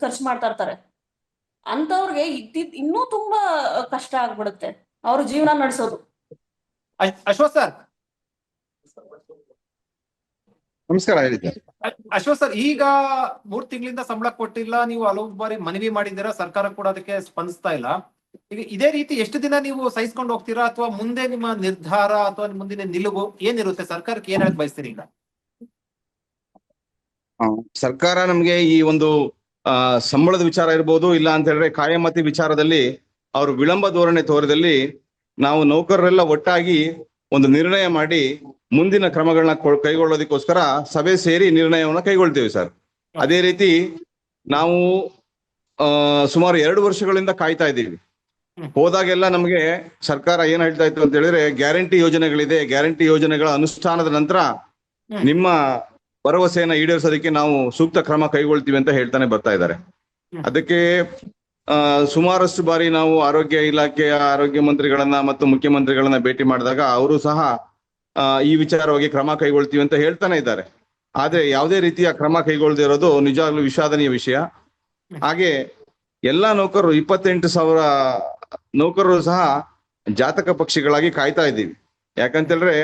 ಖರ್ಚು ಮಾಡ್ತಾ ಇರ್ತಾರೆ. ಅಂತವ್ರಿಗೆ ಇದ್ದಿದ್ ಇನ್ನೂ ತುಂಬಾ ಕಷ್ಟ ಆಗ್ಬಿಡುತ್ತೆ ಅವ್ರ ಜೀವನ ನಡೆಸೋದು. ಅಶ್- ಅಶ್ವಥ್ ಸರ್. ನಮಸ್ಕಾರ ಅಶ್ವಥ್ ಸರ್ ಈಗ ಮೂರ್ ತಿಂಗಳಿಂದ ಸಂಬಳ ಕೊಟ್ಟಿಲ್ಲ ನೀವು ಹಲವು ಬಾರಿ ಮನವಿ ಮಾಡಿದ್ದೀರಾ ಸರ್ಕಾರ ಕೂಡ ಅದಕ್ಕೆ ಸ್ಪಂದಿಸ್ತಾ ಇಲ್ಲ. ಇದೇ ರೀತಿ ಎಷ್ಟು ದಿನ ನೀವು ಸಹಿಸ್ಕೊಂಡು ಹೋಗ್ತೀರಾ? ಅಥವಾ ಮುಂದೆ ನಿಮ್ಮ ನಿರ್ಧಾರ ಅಥವಾ ಮುಂದಿನ ನಿಲುವು ಏನಿರುತ್ತೆ? ಸರ್ಕಾರಕ್ಕೆ ಏನಾಗ್ ಬಯಸ್ತೀರಿ ಈಗ? ಸರ್ಕಾರ ನಮ್ಗೆ ಈ ಒಂದು ಸಂಬಳದ ವಿಚಾರ ಇರ್ಬೋದು, ಇಲ್ಲ ಅಂತ ಹೇಳಿದ್ರೆ ಕಾಯಮತಿ ವಿಚಾರದಲ್ಲಿ ಅವರು ವಿಳಂಬ ಧೋರಣೆ ತೋರಿದಲ್ಲಿ ನಾವು ನೌಕರರೆಲ್ಲ ಒಟ್ಟಾಗಿ ಒಂದು ನಿರ್ಣಯ ಮಾಡಿ ಮುಂದಿನ ಕ್ರಮಗಳನ್ನ ಕೈಗೊಳ್ಳೋದಕ್ಕೋಸ್ಕರ ಸಭೆ ಸೇರಿ ನಿರ್ಣಯವನ್ನು ಕೈಗೊಳ್ತೇವೆ ಸರ್. ಅದೇ ರೀತಿ ನಾವು ಸುಮಾರು ಎರಡು ವರ್ಷಗಳಿಂದ ಕಾಯ್ತಾ ಇದ್ದೀವಿ. ಹೋದಾಗೆಲ್ಲ ನಮಗೆ ಸರ್ಕಾರ ಏನ್ ಹೇಳ್ತಾ ಇತ್ತು ಅಂತ ಹೇಳಿದ್ರೆ ಗ್ಯಾರಂಟಿ ಯೋಜನೆಗಳಿದೆ ಗ್ಯಾರಂಟಿ ಯೋಜನೆಗಳ ಅನುಷ್ಠಾನದ ನಂತರ ನಿಮ್ಮ ಭರವಸೆಯನ್ನ ಈಡೇರಿಸೋದಕ್ಕೆ ನಾವು ಸೂಕ್ತ ಕ್ರಮ ಕೈಗೊಳ್ತೀವಿ ಅಂತ ಹೇಳ್ತಾನೆ ಬರ್ತಾ ಇದ್ದಾರೆ. ಅದಕ್ಕೆ ಆ ಸುಮಾರಷ್ಟು ಬಾರಿ ನಾವು ಆರೋಗ್ಯ ಇಲಾಖೆಯ ಆರೋಗ್ಯ ಮಂತ್ರಿಗಳನ್ನ ಮತ್ತು ಮುಖ್ಯಮಂತ್ರಿಗಳನ್ನ ಭೇಟಿ ಮಾಡಿದಾಗ ಅವರು ಸಹ ಆ, ಈ ವಿಚಾರವಾಗಿ ಕ್ರಮ ಕೈಗೊಳ್ತೀವಿ ಅಂತ ಹೇಳ್ತಾನೆ ಇದ್ದಾರೆ. ಆದ್ರೆ ಯಾವುದೇ ರೀತಿಯ ಕ್ರಮ ಕೈಗೊಳ್ಳದೆ ಇರೋದು ನಿಜವಾಗ್ಲೂ ವಿಷಾದನೀಯ ವಿಷಯ. ಹಾಗೆ ಎಲ್ಲಾ ನೌಕರರು ಇಪ್ಪತ್ತೆಂಟು ಸಾವಿರ ನೌಕರರು ಸಹ ಜಾತಕ ಪಕ್ಷಿಗಳಾಗಿ ಕಾಯ್ತಾ ಇದ್ದೀವಿ. ಯಾಕಂತೇಳಿದ್ರೆ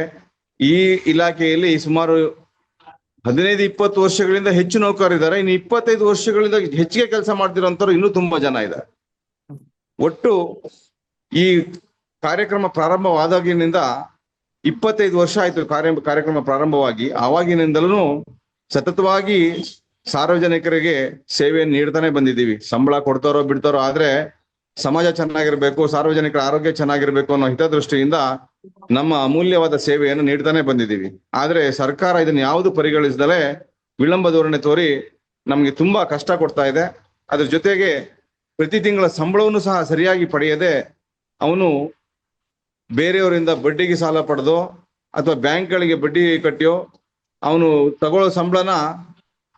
ಈ ಇಲಾಖೆಯಲ್ಲಿ ಸುಮಾರು ಹದಿನೈದು, ಇಪ್ಪತ್ತು ವರ್ಷಗಳಿಂದ ಹೆಚ್ಚು ನೌಕರರಿದ್ದಾರೆ ಇನ್ನು ಇಪ್ಪತ್ತೈದು ವರ್ಷಗಳಿಂದ ಹೆಚ್ಚಿಗೆ ಕೆಲಸ ಮಾಡ್ತಿರೋಂಥವ್ರು ಇನ್ನೂ ತುಂಬಾ ಜನ ಇದ್ದಾರೆ. ಒಟ್ಟು ಈ ಕಾರ್ಯಕ್ರಮ ಪ್ರಾರಂಭವಾದಾಗಿನಿಂದ ಇಪ್ಪತ್ತೈದು ವರ್ಷ ಆಯ್ತು ಕಾರ್ಯ, ಕಾರ್ಯಕ್ರಮ ಪ್ರಾರಂಭವಾಗಿ. ಆವಾಗಿನಿಂದಲೂ ಸತತವಾಗಿ ಸಾರ್ವಜನಿಕರಿಗೆ ಸೇವೆಯನ್ನು ನೀಡ್ತಾನೆ ಬಂದಿದ್ದೀವಿ. ಸಂಬಳ ಕೊಡ್ತಾರೋ ಬಿಡ್ತಾರೋ, ಆದ್ರೆ ಸಮಾಜ ಚೆನ್ನಾಗಿರ್ಬೇಕು, ಸಾರ್ವಜನಿಕರ ಆರೋಗ್ಯ ಚೆನ್ನಾಗಿರ್ಬೇಕು ಅನ್ನೋ ಹಿತದೃಷ್ಟಿಯಿಂದ ನಮ್ಮ ಅಮೂಲ್ಯವಾದ ಸೇವೆಯನ್ನು ನೀಡ್ತಾನೆ ಬಂದಿದ್ದೀವಿ. ಆದ್ರೆ ಸರ್ಕಾರ ಇದನ್ನ ಯಾವುದು ಪರಿಗಣಿಸದಲೇ ವಿಳಂಬ ಧೋರಣೆ ತೋರಿ ನಮ್ಗೆ ತುಂಬಾ ಕಷ್ಟ ಕೊಡ್ತಾ ಇದೆ. ಅದ್ರ ಜೊತೆಗೆ ಪ್ರತಿ ತಿಂಗಳ ಸಂಬಳವನ್ನು ಸಹ ಸರಿಯಾಗಿ ಪಡೆಯದೆ ಅವನು ಬೇರೆಯವರಿಂದ ಬಡ್ಡಿಗೆ ಸಾಲ ಪಡೆದು ಅಥವಾ ಬ್ಯಾಂಕ್ಗಳಿಗೆ ಬಡ್ಡಿ ಕಟ್ಟಿಯೋ ಅವನು ತಗೊಳ್ಳೋ ಸಂಬಳನ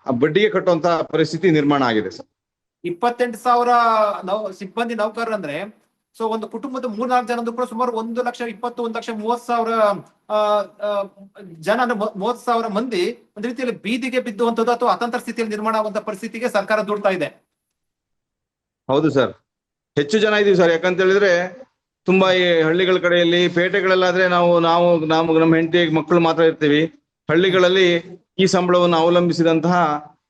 ಬಡ್ಡಿಗೆ ಕಟ್ಟುವಂತ ಪರಿಸ್ಥಿತಿ ನಿರ್ಮಾಣ ಆಗಿದೆ ಸರ್. ಇಪ್ಪತ್ತೆಂಟು ಸಾವಿರ ನೌ, ಸಿಬ್ಬಂದಿ ನೌಕರರು ಅಂದ್ರೆ ಸೊ ಒಂದು ಕುಟುಂಬದ ಮೂರ್ನಾಲ್ಕು ಜನದ್ದು ಕೂಡ ಸುಮಾರು ಒಂದು ಲಕ್ಷ ಇಪ್ಪತ್ತು, ಒಂದು ಲಕ್ಷ ಮೂವತ್ ಸಾವಿರ ಜನ ಮೂವತ್ ಸಾವಿರ ಮಂದಿ ಒಂದ್ ರೀತಿಯಲ್ಲಿ ಬೀದಿಗೆ ಬಿದ್ದುವಂತದ್ದು ಅಥವಾ ಅತಂತ್ರ ಸ್ಥಿತಿಯಲ್ಲಿ ನಿರ್ಮಾಣ ಆಗುವಂತ ಪರಿಸ್ಥಿತಿಗೆ ಸರ್ಕಾರ ದೂಡ್ತಾ ಇದೆ. ಹೌದು ಸರ್. ಹೆಚ್ಚು ಜನ ಇದೀವಿ ಸರ್. ಯಾಕಂತ ಹೇಳಿದ್ರೆ ತುಂಬಾ ಈ ಹಳ್ಳಿಗಳ ಕಡೆಯಲ್ಲಿ ಪೇಟೆಗಳಲ್ಲಾದ್ರೆ ನಾವು ನಾವು ನಾವು ನಮ್ಮ ಹೆಂಡತಿ ಮಕ್ಕಳು ಮಾತ್ರ ಇರ್ತೀವಿ. ಹಳ್ಳಿಗಳಲ್ಲಿ ಈ ಸಂಬಳವನ್ನು ಅವಲಂಬಿಸಿದಂತಹ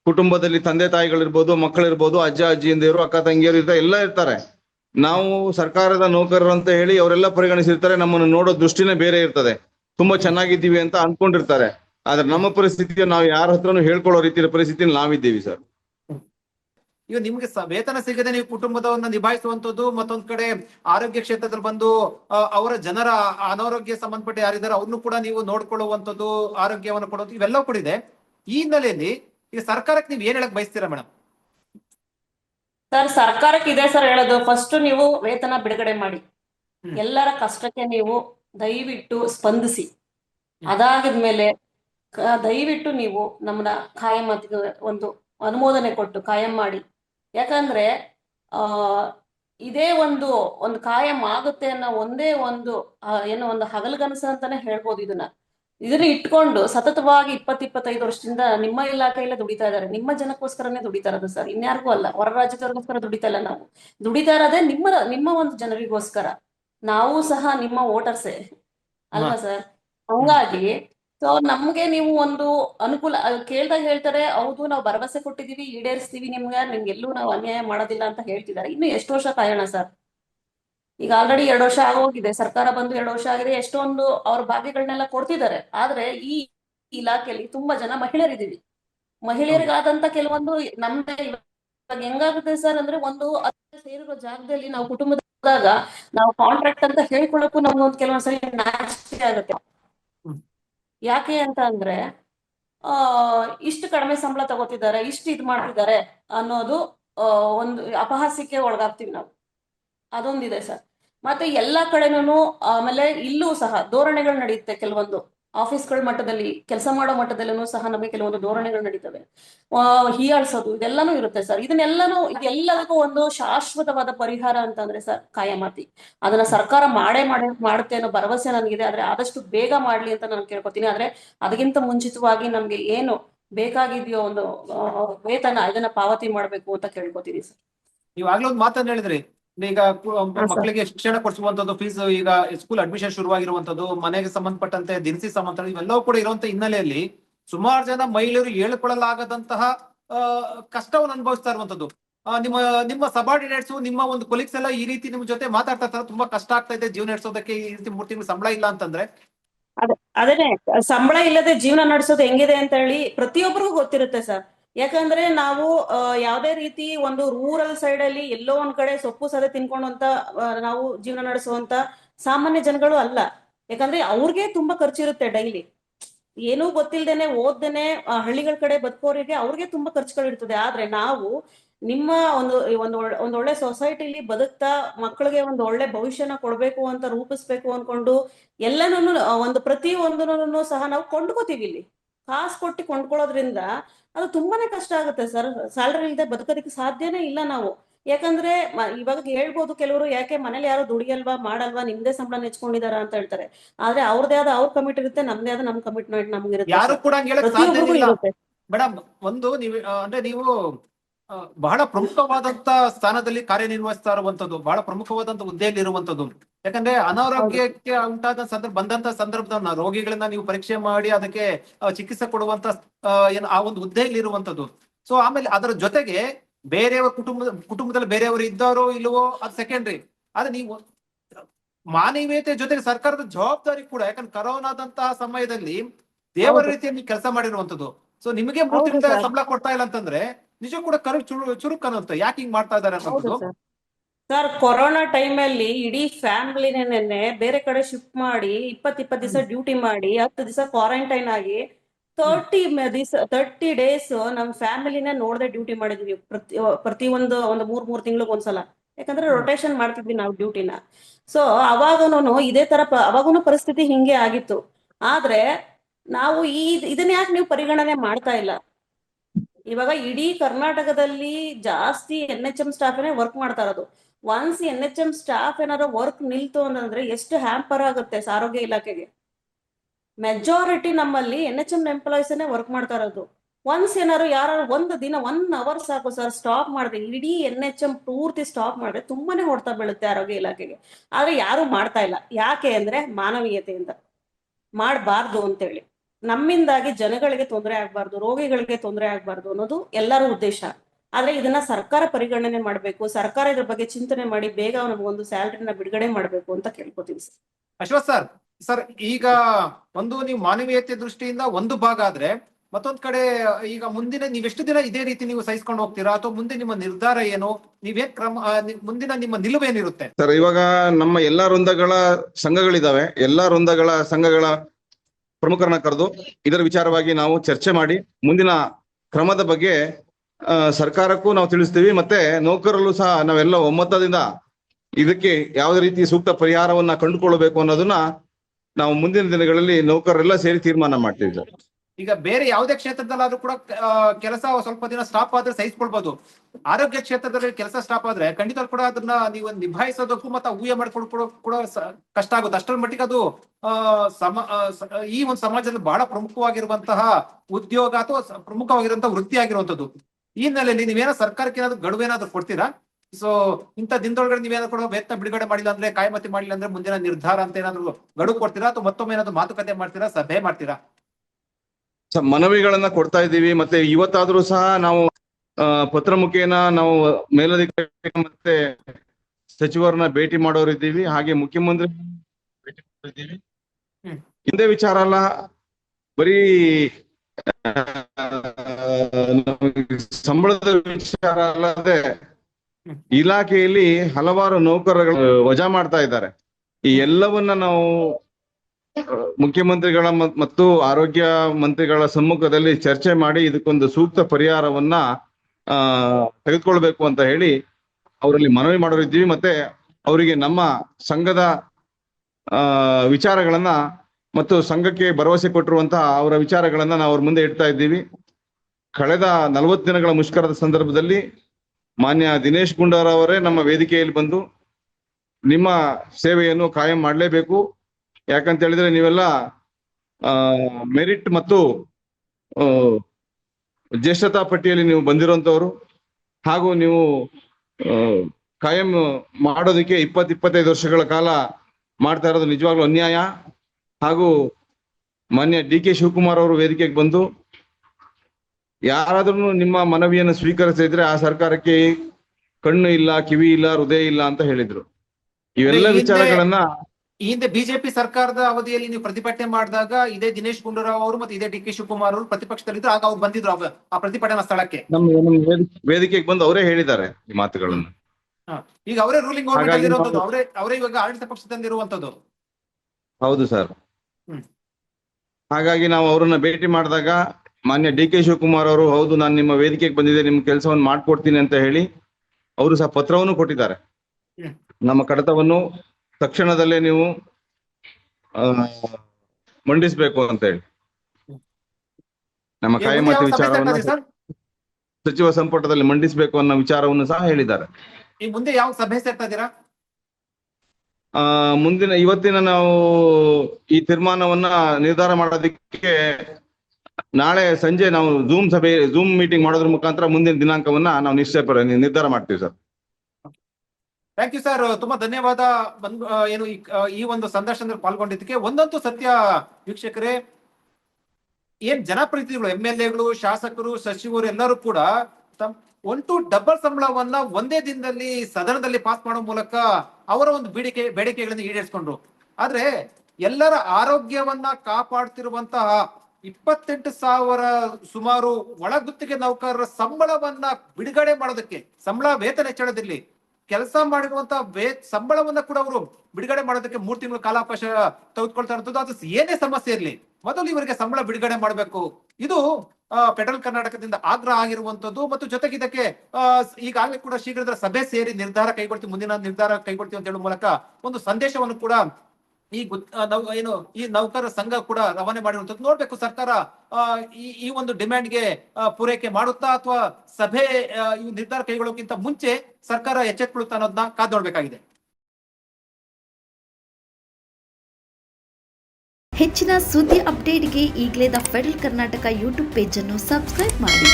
ಕುಟುಂಬದಲ್ಲಿ ತಂದೆ ತಾಯಿಗಳಿರ್ಬೋದು, ಮಕ್ಕಳಿರ್ಬೋದು, ಅಜ್ಜ ಅಜ್ಜಿಯಂದಿರು ಅಕ್ಕ ತಂಗಿಯರು ಇರ್ತಾರೆ ಎಲ್ಲ ಇರ್ತಾರೆ. ನಾವು ಸರ್ಕಾರದ ನೌಕರರು ಅಂತ ಹೇಳಿ ಅವರೆಲ್ಲ ಪರಿಗಣಿಸಿರ್ತಾರೆ, ನಮ್ಮನ್ನು ನೋಡೋ ದೃಷ್ಟಿನೇ ಬೇರೆ ಇರ್ತದೆ. ತುಂಬಾ ಚೆನ್ನಾಗಿದ್ದೀವಿ ಅಂತ ಅನ್ಕೊಂಡಿರ್ತಾರೆ. ಆದ್ರೆ ನಮ್ಮ ಪರಿಸ್ಥಿತಿ ನಾವು ಯಾರ ಹತ್ರನು ಹೇಳ್ಕೊಳ್ಳೋ ರೀತಿಯ ಪರಿಸ್ಥಿತಿ ನಾವಿದ್ದೀವಿ ಸರ್. ಈಗ ನಿಮ್ಗೆ ವೇತನ ಸಿಗದೆ ನೀವು ಕುಟುಂಬದವನ್ನ ನಿಭಾಯಿಸುವಂತದ್ದು ಮತ್ತೊಂದ್ ಕಡೆ ಆರೋಗ್ಯ ಕ್ಷೇತ್ರದಲ್ಲಿ ಬಂದು ಅವರ ಜನರ ಅನಾರೋಗ್ಯ ಸಂಬಂಧಪಟ್ಟ ಯಾರಿದ್ದಾರೆ, ಅವ್ರನ್ನು ಕೂಡ ನೀವು ನೋಡ್ಕೊಳ್ಳುವಂತದ್ದು ಆರೋಗ್ಯವನ್ನು ಕೊಡೋದು ಇವೆಲ್ಲ ಕೂಡ ಇದೆ. ಈ ಹಿನ್ನೆಲೆಯಲ್ಲಿ ಈಗ ಸರ್ಕಾರಕ್ಕೆ ನೀವು ಏನ್ ಹೇಳಕ್ ಬಯಸ್ತೀರಾ ಮೇಡಮ್ ಸರ್ ಸರ್ಕಾರಕ್ಕೆ ಇದೆ ಸರ್ ಹೇಳೋದು. ಫಸ್ಟ್ ನೀವು ವೇತನ ಬಿಡುಗಡೆ ಮಾಡಿ. ಎಲ್ಲರ ಕಷ್ಟಕ್ಕೆ ನೀವು ದಯವಿಟ್ಟು ಸ್ಪಂದಿಸಿ. ಅದಾಗಿದ್ಮೇಲೆ ದಯವಿಟ್ಟು ನೀವು ನಮ್ಮನ್ನ ಕಾಯಂ ಒಂದು ಅನುಮೋದನೆ ಕೊಟ್ಟು ಕಾಯಂ ಮಾಡಿ. ಯಾಕಂದ್ರೆ ಆ ಇದೇ ಒಂದು ಒಂದು ಕಾಯಂ ಆಗುತ್ತೆ ಅನ್ನೋ ಒಂದೇ ಒಂದು ಏನೋ ಒಂದು ಹಗಲುಗನಸು ಅಂತಾನೆ ಹೇಳ್ಬೋದು ಇದನ್ನ. ಇದನ್ನ ಇಟ್ಕೊಂಡು ಸತತವಾಗಿ ಇಪ್ಪತ್ ಇಪ್ಪತ್ತೈದು ವರ್ಷದಿಂದ ನಿಮ್ಮ ಇಲಾಖೆಯಲ್ಲೇ ದುಡಿತಾ ಇದಾರೆ ನಿಮ್ಮ ಜನಕ್ಕೋಸ್ಕರನೇ ದುಡಿತಾ ಇರೋದು ಸರ್. ಇನ್ಯಾರಿಗೂ ಅಲ್ಲ. ಹೊರ ರಾಜ್ಯದವ್ರಿಗೋಸ್ಕರ ದುಡಿತಾ ಇಲ್ಲ ನಾವು. ದುಡಿತಾ ಇರೋದೇ ನಿಮ್ಮ ನಿಮ್ಮ ಒಂದು ಜನರಿಗೋಸ್ಕರ. ನಾವು ಸಹ ನಿಮ್ಮ ವೋಟರ್ಸೇ. ಅಲ್ವಾ ಸರ್? ಹಂಗಾಗಿ ಸೊ ನಮ್ಗೆ ನೀವು ಒಂದು ಅನುಕೂಲ ಕೇಳ್ದಾಗ ಹೇಳ್ತಾರೆ ಹೌದು ನಾವು ಭರವಸೆ ಕೊಟ್ಟಿದೀವಿ ಈಡೇರಿಸ್ತೀವಿ ನಿಮ್ಗೆ. ನಿಮ್ಗೆಲ್ಲೂ ನಾವು ಅನ್ಯಾಯ ಮಾಡೋದಿಲ್ಲ ಅಂತ ಹೇಳ್ತಿದ್ದಾರೆ. ಇನ್ನು ಎಷ್ಟು ವರ್ಷ ಕಾಯೋಣ ಸರ್? ಈಗ ಆಲ್ರೆಡಿ ಎರಡು ವರ್ಷ ಆಗೋಗಿದೆ, ಸರ್ಕಾರ ಬಂದು ಎರಡು ವರ್ಷ ಆಗಿದೆ, ಎಷ್ಟೊಂದು ಅವ್ರ ಭಾಗ್ಯಗಳನ್ನೆಲ್ಲ ಕೊಡ್ತಿದ್ದಾರೆ. ಆದ್ರೆ ಈ ಇಲಾಖೆಯಲ್ಲಿ ತುಂಬಾ ಜನ ಮಹಿಳೆಯರಿದ್ದೀವಿ. ಮಹಿಳೆಯರಿಗಾದಂತ ಕೆಲವೊಂದು ನಮ್ದೇ ಇವಾಗ ಹೆಂಗಾಗುತ್ತೆ ಸರ್ ಅಂದ್ರೆ ಒಂದು ಸೇರಿರೋ ಜಾಗದಲ್ಲಿ ನಾವು ಕುಟುಂಬದಾಗ ನಾವು ಕಾಂಟ್ರಾಕ್ಟ್ ಅಂತ ಹೇಳ್ಕೊಳಕ್ಕೂ ನಮ್ಗೊಂದು ಕೆಲವೊಂದ್ಸರಿ ನಾಚಿಕೆ ಆಗುತ್ತೆ. ಯಾಕೆ ಅಂತ ಅಂದ್ರೆ, ಆ, ಇಷ್ಟು ಕಡಿಮೆ ಸಂಬಳ ತಗೋತಿದ್ದಾರೆ, ಇಷ್ಟು ಇದು ಮಾಡ್ತಿದ್ದಾರೆ ಅನ್ನೋದು ಒಂದು ಅಪಹಾಸ್ಯಕ್ಕೆ ಒಳಗಾಗ್ತೀವಿ ನಾವು. ಅದೊಂದಿದೆ ಸರ್. ಮತ್ತೆ ಎಲ್ಲಾ ಕಡೆನೂ, ಆಮೇಲೆ ಇಲ್ಲೂ ಸಹ ಧೋರಣೆಗಳು ನಡೆಯುತ್ತೆ ಕೆಲವೊಂದು ಆಫೀಸ್ಗಳ ಮಟ್ಟದಲ್ಲಿ, ಕೆಲಸ ಮಾಡೋ ಮಟ್ಟದಲ್ಲೂ ಸಹ ನಮಗೆ ಕೆಲವೊಂದು ಧೋರಣೆಗಳು ನಡೀತವೆ. ಹೀಯಾಳ್ಸೋದು ಇದೆಲ್ಲಾನು ಇರುತ್ತೆ ಸರ್. ಇದನ್ನೆಲ್ಲಾನು ಇದೆಲ್ಲದಕ್ಕೂ ಒಂದು ಶಾಶ್ವತವಾದ ಪರಿಹಾರ ಅಂತಂದ್ರೆ ಸರ್ ಕಾಯಮಾತಿ ಅದನ್ನ ಸರ್ಕಾರ ಮಾಡೇ ಮಾಡಿ, ಮಾಡುತ್ತೆ ಅನ್ನೋ ಭರವಸೆ ನನಗಿದೆ. ಆದ್ರೆ ಆದಷ್ಟು ಬೇಗ ಮಾಡ್ಲಿ ಅಂತ ನಾನು ಕೇಳ್ಕೊತೀನಿ. ಆದ್ರೆ ಅದಕ್ಕಿಂತ ಮುಂಚಿತವಾಗಿ ನಮ್ಗೆ ಏನು ಬೇಕಾಗಿದೆಯೋ ಒಂದು ವೇತನ ಇದನ್ನ ಪಾವತಿ ಮಾಡ್ಬೇಕು ಅಂತ ಕೇಳ್ಕೊತೀನಿ ಸರ್. ನೀವು ಆಗ್ಲೊಂದು ಮಾತನ್ನ ಹೇಳಿದ್ರಿ. ಈಗ ಮಕ್ಕಳಿಗೆ ಶಿಕ್ಷಣ ಕೊಡಿಸುವಂತದ್ದು ಫೀಸ್ ಈಗ ಸ್ಕೂಲ್ ಅಡ್ಮಿಷನ್ ಶುರುವಾಗಿರುವಂತದ್ದು ಮನೆಗೆ ಸಂಬಂಧಪಟ್ಟಂತೆ ದಿನಸಿ ಸಂಬಂಧ ಇವೆಲ್ಲವೂ ಕೂಡ ಇರುವಂತ ಹಿನ್ನೆಲೆಯಲ್ಲಿ ಸುಮಾರು ಜನ ಮಹಿಳೆಯರು ಹೇಳ್ಕೊಳ್ಳಲಾಗದಂತಹ ಆ, ಕಷ್ಟವನ್ನು ಅನುಭವಿಸ್ತಾ ಇರುವಂತದ್ದು ನಿಮ್ಮ ನಿಮ್ಮ ಸಬಾರ್ಡಿನೇಟ್ಸ್ ನಿಮ್ಮ ಒಂದು ಕೊಲೀಗ್ಸ್ ಎಲ್ಲ ಈ ರೀತಿ ನಿಮ್ ಜೊತೆ ಮಾತಾಡ್ತಾ ಇರ್ತಾರೆ. ತುಂಬಾ ಕಷ್ಟ ಆಗ್ತಾ ಇದೆ ಜೀವನ ನಡೆಸೋದಕ್ಕೆ ಈ ರೀತಿ ಮೂರ್ ತಿಂಗಳು ಸಂಬಳ ಇಲ್ಲ ಅಂತಂದ್ರೆ. ಅದೇನೆ ಸಂಬಳ ಇಲ್ಲದೆ ಜೀವನ ನಡೆಸೋದು ಹೆಂಗಿದೆ ಅಂತ ಹೇಳಿ ಪ್ರತಿಯೊಬ್ಬರಿಗೂ ಗೊತ್ತಿರುತ್ತೆ ಸರ್. ಯಾಕಂದ್ರೆ ನಾವು ಯಾವುದೇ ರೀತಿ ಒಂದು ರೂರಲ್ ಸೈಡ್ ಅಲ್ಲಿ ಎಲ್ಲೋ ಒಂದ್ ಕಡೆ ಸೊಪ್ಪು ಸದೆ ತಿನ್ಕೊಂಡಂತ ನಾವು ಜೀವನ ನಡೆಸುವಂತ ಸಾಮಾನ್ಯ ಜನಗಳು ಅಲ್ಲ. ಯಾಕಂದ್ರೆ ಅವ್ರಿಗೆ ತುಂಬಾ ಖರ್ಚಿರುತ್ತೆ ಡೈಲಿ ಏನೂ ಗೊತ್ತಿಲ್ದೇನೆ ಓದ್ದೇನೆ ಹಳ್ಳಿಗಳ ಕಡೆ ಬದುಕೋರಿಗೆ ಅವ್ರಿಗೆ ತುಂಬಾ ಖರ್ಚುಗಳಿರ್ತದೆ ಆದ್ರೆ ನಾವು ನಿಮ್ಮ ಒಂದು ಒಂದು ಒಂದು ಒಳ್ಳೆ ಸೊಸೈಟಿಲಿ ಬದುಕ್ತಾ ಮಕ್ಕಳಿಗೆ ಒಂದು ಒಳ್ಳೆ ಭವಿಷ್ಯನ ಕೊಡ್ಬೇಕು ಅಂತ ರೂಪಿಸ್ಬೇಕು ಅನ್ಕೊಂಡು ಎಲ್ಲನೂ ಒಂದು ಪ್ರತಿ ಒಂದನ್ನು ಸಹ ನಾವು ಕೊಂಡ್ಕೋತೀವಿ ಇಲ್ಲಿ. ಕಾಸು ಕೊಟ್ಟು ಕೊಂಡ್ಕೊಳ್ಳೋದ್ರಿಂದ ಅದು ತುಂಬಾನೇ ಕಷ್ಟ ಆಗುತ್ತೆ ಸರ್. ಸ್ಯಾಲ್ರಿ ಇಲ್ಲದೆ ಬದುಕೋದಕ್ಕೆ ಸಾಧ್ಯನೇ ಇಲ್ಲ ನಾವು. ಯಾಕಂದ್ರೆ ಇವಾಗ ಹೇಳ್ಬೋದು ಕೆಲವರು ಯಾಕೆ ಮನೇಲಿ ಯಾರು ದುಡಿಯಲ್ವಾ ಮಾಡಲ್ವಾ ನಿಮ್ದೇ ಸಂಬಳ ನೆಚ್ಕೊಂಡಿದಾರ ಅಂತ ಹೇಳ್ತಾರೆ. ಆದ್ರೆ ಅವ್ರದೇ ಆದ ಅವ್ರ ಕಮಿಟ್ ಇರುತ್ತೆ ನಮ್ದೇ ಆದ ನಮ್ ಕಮಿಟ್ಮೆಂಟ್ ನಮ್ಗಿರುತ್ತೆ ಮೇಡಮ್ ಒಂದು ನೀವು ಅಂದ್ರೆ ನೀವು ಬಹಳ ಪ್ರಮುಖವಾದಂತ ಸ್ಥಾನದಲ್ಲಿ ಕಾರ್ಯನಿರ್ವಹಿಸ್ತಾ ಇರುವಂತದ್ದು ಬಹಳ ಪ್ರಮುಖವಾದಂತ ಹುದ್ದೆಯಲ್ಲಿ ಇರುವಂತದ್ದು ಯಾಕಂದ್ರೆ ಅನಾರೋಗ್ಯಕ್ಕೆ ಉಂಟಾದ ಸಂದರ್ಭ ಬಂದಂತ ಸಂದರ್ಭದನ್ನ ರೋಗಿಗಳನ್ನ ನೀವು ಪರೀಕ್ಷೆ ಮಾಡಿ ಅದಕ್ಕೆ ಚಿಕಿತ್ಸೆ ಕೊಡುವಂತ ಏನು ಆ ಒಂದು ಹುದ್ದೆಯಲ್ಲಿ ಇರುವಂತದ್ದು. ಸೊ ಆಮೇಲೆ ಅದರ ಜೊತೆಗೆ ಬೇರೆಯವ ಕುಟುಂಬದ ಕುಟುಂಬದಲ್ಲಿ ಬೇರೆಯವರು ಇದ್ದಾರೋ ಇಲ್ಲವೋ ಅದು ಸೆಕೆಂಡ್ರಿ ಆದ್ರೆ ನೀವು ಮಾನವೀಯತೆ ಜೊತೆಗೆ ಸರ್ಕಾರದ ಜವಾಬ್ದಾರಿ ಕೂಡ ಯಾಕಂದ್ರೆ ಕರೋನಾದಂತಹ ಸಮಯದಲ್ಲಿ ದೇವರ ರೀತಿಯಲ್ಲಿ ಕೆಲಸ ಮಾಡಿರುವಂತದ್ದು. ಸೊ ನಿಮಗೆ ಮೂರು ತಿಂಗಳ ಸಂಬಳ ಕೊಡ್ತಾ ಇಲ್ಲ ಅಂತಂದ್ರೆ ನಿಜ ಕೂಡ ಕರು ಚುರು ಚುರುಕ್ ಅನ್ನುತ್ತೆ ಯಾಕೆ ಹಿಂಗ್ ಮಾಡ್ತಾ ಇದಾರೆ ಹೌದು ಅನ್ನೋದು ಸರ್ ಕೊರೋನಾ ಟೈಮಲ್ಲಿ ಇಡೀ ಫ್ಯಾಮಿಲಿನೇ ಬೇರೆ ಕಡೆ ಶಿಫ್ಟ್ ಮಾಡಿ ಇಪ್ಪತ್ ಇಪ್ಪತ್ ದಿವಸ ಡ್ಯೂಟಿ ಮಾಡಿ ಹತ್ತು ದಿವಸ ಕ್ವಾರಂಟೈನ್ ಆಗಿ ತರ್ಟಿ ದಿವಸ ತರ್ಟಿ ಡೇಸ್ ನಮ್ ಫ್ಯಾಮಿಲಿನೇ ನೋಡದೆ ಡ್ಯೂಟಿ ಮಾಡಿದ್ವಿ ಪ್ರತಿ ಪ್ರತಿ ಒಂದು ಒಂದು ಮೂರ್ ಮೂರ್ ತಿಂಗಳಿಗೆ ಒಂದ್ಸಲ. ಯಾಕಂದ್ರೆ. ರೊಟೇಷನ್ ಮಾಡ್ತಿದ್ವಿ ನಾವು ಡ್ಯೂಟಿನ. ಸೊ ಅವಾಗನು ಇದೇ ತರ ಪ- ಅವಾಗೂನು ಪರಿಸ್ಥಿತಿ ಹಿಂಗೆ ಆಗಿತ್ತು. ಆದ್ರೆ ನಾವು ಈ ಇದನ್ನ ಯಾಕೆ ನೀವು ಪರಿಗಣನೆ ಮಾಡ್ತಾ ಇಲ್ಲ? ಇವಾಗ ಇಡೀ ಕರ್ನಾಟಕದಲ್ಲಿ ಜಾಸ್ತಿ N H M staff work ಮಾಡ್ತಾ ಇರೋದು. Once N H M staff ಏನಾದ್ರು ವರ್ಕ್ ನಿಲ್ತು ಅಂತಂದ್ರೆ ಎಷ್ಟು ಹ್ಯಾಂಪರ್ ಆಗುತ್ತೆ ಆರೋಗ್ಯ ಇಲಾಖೆಗೆ? ಮೆಜಾರಿಟಿ ನಮ್ಮಲ್ಲಿ N H M employees work ಮಾಡ್ತಾ ಇರೋದು. ಒನ್ಸ್ ಏನಾದ್ರು ಯಾರು ಒಂದು ದಿನ ಒನ್ ಅವರ್ ಸಾಕು ಸರ್ ಸ್ಟಾಪ್ ಮಾಡಿದೆ. ಇಡೀ ಎನ್ ಎಚ್ ಎಂ ಪೂರ್ತಿ ಸ್ಟಾಪ್ ಮಾಡಿದ್ರೆ ತುಂಬಾನೇ ಹೊಡ್ತಾ ಬೀಳುತ್ತೆ ಆರೋಗ್ಯ ಇಲಾಖೆಗೆ. ಆದ್ರೆ ಯಾರು ಮಾಡ್ತಾ ಇಲ್ಲ. ಯಾಕೆ ಅಂದ್ರೆ ಮಾನವೀಯತೆಯಿಂದ ಮಾಡಬಾರ್ದು ಅಂತೇಳಿ. ನಮ್ಮಿಂದಾಗಿ ಜನಗಳಿಗೆ ತೊಂದರೆ ಆಗ್ಬಾರ್ದು, ರೋಗಿಗಳಿಗೆ ತೊಂದರೆ ಆಗ್ಬಾರ್ದು ಅನ್ನೋದು ಎಲ್ಲರ ಉದ್ದೇಶ. ಆದ್ರೆ ಇದನ್ನ ಸರ್ಕಾರ ಪರಿಗಣನೆ ಮಾಡಬೇಕು ಸರ್ಕಾರ ಇದ್ರ ಬಗ್ಗೆ ಚಿಂತನೆ ಮಾಡಿ ಬೇಗ ನಮಗೊಂದು ಸ್ಯಾಲರಿನ ಬಿಡುಗಡೆ ಮಾಡಬೇಕು ಅಂತ ಕೇಳ್ಕೊತೀವಿ ಸರ್. ಅಶ್ವಥ್ ಸರ್ ಸರ್ ಈಗ ಒಂದು ನೀವು ಮಾನವೀಯತೆ ದೃಷ್ಟಿಯಿಂದ ಒಂದು ಭಾಗ ಆದ್ರೆ ಮತ್ತೊಂದ್ ಕಡೆ ಈಗ ಮುಂದಿನ ನೀವೆಷ್ಟು ದಿನ ಇದೇ ರೀತಿ ನೀವು ಸಹಿಸ್ಕೊಂಡು ಹೋಗ್ತೀರಾ? ಅಥವಾ ಮುಂದೆ ನಿಮ್ಮ ನಿರ್ಧಾರ ಏನು? ನೀವೇನ್ ಕ್ರಮ ಮುಂದಿನ ನಿಮ್ಮ ನಿಲುವೇನಿರುತ್ತೆ ಸರ್ ಇವಾಗ ನಮ್ಮ ಎಲ್ಲಾ ವೃಂದಗಳ ಸಂಘಗಳಿದಾವೆ. ಎಲ್ಲಾ ವೃಂದಗಳ ಸಂಘಗಳ ಪ್ರಮುಖರನ್ನ ಕರೆದು ಇದರ ವಿಚಾರವಾಗಿ ನಾವು ಚರ್ಚೆ ಮಾಡಿ ಮುಂದಿನ ಕ್ರಮದ ಬಗ್ಗೆ ಸರ್ಕಾರಕ್ಕೂ ನಾವು ತಿಳಿಸ್ತೀವಿ, ಮತ್ತೆ ನೌಕರರಲ್ಲೂ ಸಹ ನಾವೆಲ್ಲ ಒಮ್ಮತದಿಂದ ಇದಕ್ಕೆ ಯಾವುದೇ ರೀತಿ ಸೂಕ್ತ ಪರಿಹಾರವನ್ನ ಕಂಡುಕೊಳ್ಳಬೇಕು ಅನ್ನೋದನ್ನ ನಾವು ಮುಂದಿನ ದಿನಗಳಲ್ಲಿ ನೌಕರರೆಲ್ಲ ಸೇರಿ ತೀರ್ಮಾನ ಮಾಡ್ತೀವಿ ಸರ್ ಈಗ ಬೇರೆ ಯಾವುದೇ ಕ್ಷೇತ್ರದಲ್ಲಾದ್ರೂ ಕೂಡ ಕೆಲಸ ಸ್ವಲ್ಪ ದಿನ ಸ್ಟಾಪ್ ಆದ್ರೆ ಸಹಿಸ್ಕೊಳ್ಬಹುದು ಆರೋಗ್ಯ ಕ್ಷೇತ್ರದಲ್ಲಿ ಕೆಲಸ ಸ್ಟಾಪ್ ಆದ್ರೆ ಖಂಡಿತ ಕೂಡ ಅದನ್ನ ನೀವು ನಿಭಾಯಿಸೋದಕ್ಕೂ ಮತ್ತೆ ಊಹೆ ಮಾಡ್ಕೊಂಡು ಕೂಡ ಕಷ್ಟ ಆಗುತ್ತೆ. ಅಷ್ಟರ ಮಟ್ಟಿಗೆ ಅದು ಸಮ ಈ ಒಂದು ಸಮಾಜದಲ್ಲಿ ಬಹಳ ಪ್ರಮುಖವಾಗಿರುವಂತಹ ಉದ್ಯೋಗ ಅಥವಾ ಪ್ರಮುಖವಾಗಿರುವಂತಹ ವೃತ್ತಿ ಆಗಿರುವಂತದ್ದು ಈ ಹಿನ್ನೆಲೆಯಲ್ಲಿ ನೀವೇನೋ ಸರ್ಕಾರಕ್ಕೆ ಏನಾದ್ರು ಗಡುವೇನಾದ್ರು ಕೊಡ್ತೀರಾ? ಸೊ ಇಂಥ ದಿನದೊಳಗಡೆ ನೀವೇನಾದ್ರು ಕೂಡ ವೇತನ ಬಿಡುಗಡೆ ಮಾಡಿಲ್ಲ ಅಂದ್ರೆ ಕಾಯಮತಿ ಮಾಡಿಲ್ಲ ಅಂದ್ರೆ ಮುಂದಿನ ನಿರ್ಧಾರ ಅಂತ ಏನಾದ್ರು ಗಡುವು ಕೊಡ್ತೀರಾ? ಅಥವಾ ಮತ್ತೊಮ್ಮೆ ಏನಾದ್ರು ಮಾತುಕತೆ ಮಾಡ್ತೀರಾ ಸಭೆ ಮಾಡ್ತೀರಾ? ಸ- ಮನವಿಗಳನ್ನ ಕೊಡ್ತಾ ಇದ್ದೀವಿ. ಮತ್ತೆ ಇವತ್ತಾದ್ರೂ ಸಹ ನಾವು ಪತ್ರ ಮುಖೇನ ನಾವು ಮೇಲಧಿಕಾರಿ ಮತ್ತೆ ಸಚಿವರನ್ನ ಭೇಟಿ ಮಾಡೋರಿದ್ದೀವಿ ಹಾಗೆ ಮುಖ್ಯಮಂತ್ರಿ ಭೇಟಿ ಮಾಡಿದ್ದೀವಿ ಹಿಂದೆ ವಿಚಾರ ಅಲ್ಲ. ಬರೀ ಸಂಬಳದ ವಿಚಾರ ಅಲ್ಲದೆ. ಇಲಾಖೆಯಲ್ಲಿ ಹಲವಾರು ನೌಕರಗಳು ವಜಾ ಮಾಡ್ತಾ ಇದ್ದಾರೆ ಈ ಎಲ್ಲವನ್ನ ನಾವು, ಮುಖ್ಯಮಂತ್ರಿಗಳ ಮತ್ತು ಆರೋಗ್ಯ ಮಂತ್ರಿಗಳ ಸಮ್ಮುಖದಲ್ಲಿ ಚರ್ಚೆ ಮಾಡಿ ಇದಕ್ಕೊಂದು ಸೂಕ್ತ ಪರಿಹಾರವನ್ನ, ಆ, ತೆಗೆದುಕೊಳ್ಬೇಕು ಅಂತ ಹೇಳಿ ಅವರಲ್ಲಿ ಮನವಿ ಮಾಡೋರಿದ್ದೀವಿ ಮತ್ತೆ ಅವರಿಗೆ ನಮ್ಮ ಸಂಘದ, ಆ, ವಿಚಾರಗಳನ್ನ ಮತ್ತು ಸಂಘಕ್ಕೆ ಭರವಸೆ ಕೊಟ್ಟಿರುವಂತಹ ಅವರ ವಿಚಾರಗಳನ್ನ ನಾವು ಅವ್ರ ಮುಂದೆ ಇಡ್ತಾ ಇದ್ದೀವಿ. ಕಳೆದ ನಲವತ್ತು ದಿನಗಳ ಮುಷ್ಕರದ ಸಂದರ್ಭದಲ್ಲಿ ಮಾನ್ಯ ದಿನೇಶ್ ಗುಂಡಾರವರೇ ನಮ್ಮ ವೇದಿಕೆಯಲ್ಲಿ ಬಂದು ನಿಮ್ಮ ಸೇವೆಯನ್ನು ಕಾಯಂ ಮಾಡಲೇಬೇಕು. ಯಾಕಂತ ಹೇಳಿದ್ರೆ ನೀವೆಲ್ಲ ಮೆರಿಟ್ ಮತ್ತು ಜ್ಯೇಷ್ಠತಾ ಪಟ್ಟಿಯಲ್ಲಿ ನೀವು ಬಂದಿರುವಂತವ್ರು. ಹಾಗೂ ನೀವು ಕಾಯಂ ಮಾಡೋದಕ್ಕೆ ಇಪ್ಪತ್ತು ಇಪ್ಪತ್ತೈದು ವರ್ಷಗಳ ಕಾಲ ಮಾಡ್ತಾ ಇರೋದು ನಿಜವಾಗ್ಲೂ ಅನ್ಯಾಯ. ಹಾಗೂ ಮಾನ್ಯ ಡಿ ಕೆ ಶಿವಕುಮಾರ್ ಅವರು ವೇದಿಕೆಗೆ ಬಂದು ಯಾರಾದ್ರೂ ನಿಮ್ಮ ಮನವಿಯನ್ನು ಸ್ವೀಕರಿಸಿದ್ರೆ ಆ ಸರ್ಕಾರಕ್ಕೆ ಕಣ್ಣು ಇಲ್ಲ ಕಿವಿ ಇಲ್ಲ ಹೃದಯ ಇಲ್ಲ ಅಂತ ಹೇಳಿದ್ರು. ಇವೆಲ್ಲ ವಿಚಾರಗಳನ್ನ ಈ ಹಿಂದೆ ಬಿಜೆಪಿ ಸರ್ಕಾರದ ಅವಧಿಯಲ್ಲಿ ನೀವು ಪ್ರತಿಭಟನೆ ಮಾಡಿದಾಗ ಇದೇ ದಿನೇಶ್ ಗುಂಡೂರಾವ್ ಅವರು ಮತ್ತೆ ಇದೇ ಡಿ ಕೆ ಶಿವಕುಮಾರ್ ಅವರು ಪ್ರತಿಪಕ್ಷದಲ್ಲಿದ್ರು. ಆಗ ಅವ್ರು ಬಂದಿದ್ರು ಅವ- ಆ ಪ್ರತಿಭಟನಾ ಸ್ಥಳಕ್ಕೆ. ನಮ್ಮ ವೇದಿಕೆಗೆ ಬಂದು ಅವರೇ ಹೇಳಿದ್ದಾರೆ ಈ ಮಾತುಗಳನ್ನು. ಈಗ ಅವರೇ ರೂಲಿಂಗ್ ಅವರೇ ಅವರೇ ಇವಾಗ ಆಡಳಿತ ಪಕ್ಷದಲ್ಲಿರುವಂತದ್ದು ಹೌದು ಸರ್. ಹಾಗಾಗಿ ನಾವು ಅವರನ್ನ ಭೇಟಿ ಮಾಡಿದಾಗ ಮಾನ್ಯ ಡಿ ಕೆ ಶಿವಕುಮಾರ್ ಅವರು ಹೌದು ನಾನು ನಿಮ್ಮ ವೇದಿಕೆಗೆ ಬಂದಿದ್ದೆ ನಿಮ್ಮ ಕೆಲಸವನ್ನು ಮಾಡ್ಕೊಡ್ತೀನಿ ಅಂತ ಹೇಳಿ ಅವರು ಸಹ ಪತ್ರವನ್ನು ಕೊಟ್ಟಿದ್ದಾರೆ. ನಮ್ಮ ಕಡತವನ್ನು ತಕ್ಷಣದಲ್ಲೇ ನೀವು ಮಂಡಿಸಬೇಕು ಅಂತ ಹೇಳಿ. ನಮ್ಮ ಕಾಯಮತಿ ವಿಚಾರವನ್ನು ಸಚಿವ ಸಂಪುಟದಲ್ಲಿ ಮಂಡಿಸಬೇಕು ಅನ್ನೋ ವಿಚಾರವನ್ನು ಸಹ ಹೇಳಿದ್ದಾರೆ. ಈ ಮುಂದೆ ಯಾವ ಸಭೆ ಸೇರ್ತಾ ಇದ್ದೀರಾ? ಆ, ಮುಂದಿನ, ಇವತ್ತಿನ ನಾವು ಈ ತೀರ್ಮಾನವನ್ನ ನಿರ್ಧಾರ ಮಾಡೋದಕ್ಕೆ ನಾಳೆ ಸಂಜೆ ನಾವು ಜೂಮ್ ಸಭೆ ಜೂಮ್ ಮೀಟಿಂಗ್ ಮಾಡೋದ್ರ ಮುಖಾಂತರ ಮುಂದಿನ ದಿನಾಂಕವನ್ನ ನಾವು ನಿಶ್ಚಯ ನಿರ್ಧಾರ ಮಾಡ್ತೀವಿ ಸರ್. ಥ್ಯಾಂಕ್ ಯು ಸರ್ ತುಂಬಾ ಧನ್ಯವಾದ. ಏನು ಈ ಒಂದು ಸಂದರ್ಶನದಲ್ಲಿ ಪಾಲ್ಗೊಂಡಿದ್ದಕ್ಕೆ. ಒಂದಂತೂ ಸತ್ಯ, ವೀಕ್ಷಕರೇ. ಏನ್ ಜನಪ್ರತಿನಿಧಿಗಳು ಎಂ ಎಲ್ ಎಗಳು ಶಾಸಕರು, ಸಚಿವರು ಎಲ್ಲರೂ ಕೂಡ ತಮ್ ಟು ಡಬಲ್ ಸಂಬಳವನ್ನ ಒಂದೇ ದಿನದಲ್ಲಿ ಸದನದಲ್ಲಿ ಪಾಸ್ ಮಾಡೋ ಮೂಲಕ ಅವರ ಒಂದು ಬೇಡಿಕೆ ಬೇಡಿಕೆಗಳನ್ನು ಈಡೇರಿಸ್ಕೊಂಡ್ರು. ಆದ್ರೆ ಎಲ್ಲರ ಆರೋಗ್ಯವನ್ನ ಕಾಪಾಡ್ತಿರುವಂತಹ ಇಪ್ಪತ್ತೆಂಟು ಸಾವಿರ ಸುಮಾರು ಒಳಗುತ್ತಿಗೆ ನೌಕರರ ಸಂಬಳವನ್ನ ಬಿಡುಗಡೆ ಮಾಡೋದಕ್ಕೆ, ಸಂಬಳ, ವೇತನ ಹೆಚ್ಚಳದಲ್ಲಿ ಕೆಲಸ ಮಾಡಿರುವಂತಹ ವೇ ಸಂಬಳವನ್ನ ಕೂಡ ಅವರು ಬಿಡುಗಡೆ ಮಾಡೋದಕ್ಕೆ ಮೂರ್ ತಿಂಗಳು ಕಾಲಾವಕಾಶ ತೆಗೆದುಕೊಳ್ತಾ ಇರುವಂತದ್ದು. ಅದು ಏನೇ ಸಮಸ್ಯೆ ಇರಲಿ, ಮೊದಲು ಇವರಿಗೆ ಸಂಬಳ ಬಿಡುಗಡೆ ಮಾಡಬೇಕು. ಇದು ಫೆಡರಲ್ ಕರ್ನಾಟಕದಿಂದ ಆಗ್ರಹ ಆಗಿರುವಂತದ್ದು ಮತ್ತು ಜೊತೆಗೆ ಇದಕ್ಕೆ ಈಗಾಗಲೇ ಕೂಡ ಶೀಘ್ರದ ಸಭೆ ಸೇರಿ ನಿರ್ಧಾರ ಕೈಗೊಳ್ತೀವಿ ಮುಂದಿನ ನಿರ್ಧಾರ ಕೈಗೊಳ್ತೀವಿ ಅಂತ ಹೇಳುವ ಮೂಲಕ ಒಂದು ಸಂದೇಶವನ್ನು ಕೂಡ ಈ ಗುತ್ ಏನು, ಈ ನೌಕರರ ಸಂಘ ಕೂಡ ರವಾನೆ ಮಾಡಿರುವಂತದ್ದು ನೋಡ್ಬೇಕು ಸರ್ಕಾರ ಈ ಒಂದು ಡಿಮ್ಯಾಂಡ್ಗೆ ಪೂರೈಕೆ ಮಾಡುತ್ತಾ ಅಥವಾ ಸಭೆ ನಿರ್ಧಾರ ಕೈಗೊಳ್ಳೋಕ್ಕಿಂತ ಮುಂಚೆ ಸರ್ಕಾರ ಎಚ್ಚೆತ್ಕೊಳ್ಳುತ್ತಾ ಅನ್ನೋದನ್ನ ಕಾದ್ ನೋಡ್ಬೇಕಾಗಿದೆ. ಹೆಚ್ಚಿನ ಸುದ್ದಿ ಅಪ್ಡೇಟ್ಗೆ ಈಗಲೇ ದ ಫೆಡರಲ್ ಕರ್ನಾಟಕ ಯೂಟ್ಯೂಬ್ ಪೇಜನ್ನು ಸಬ್ಸ್ಕ್ರೈಬ್ ಮಾಡಿ.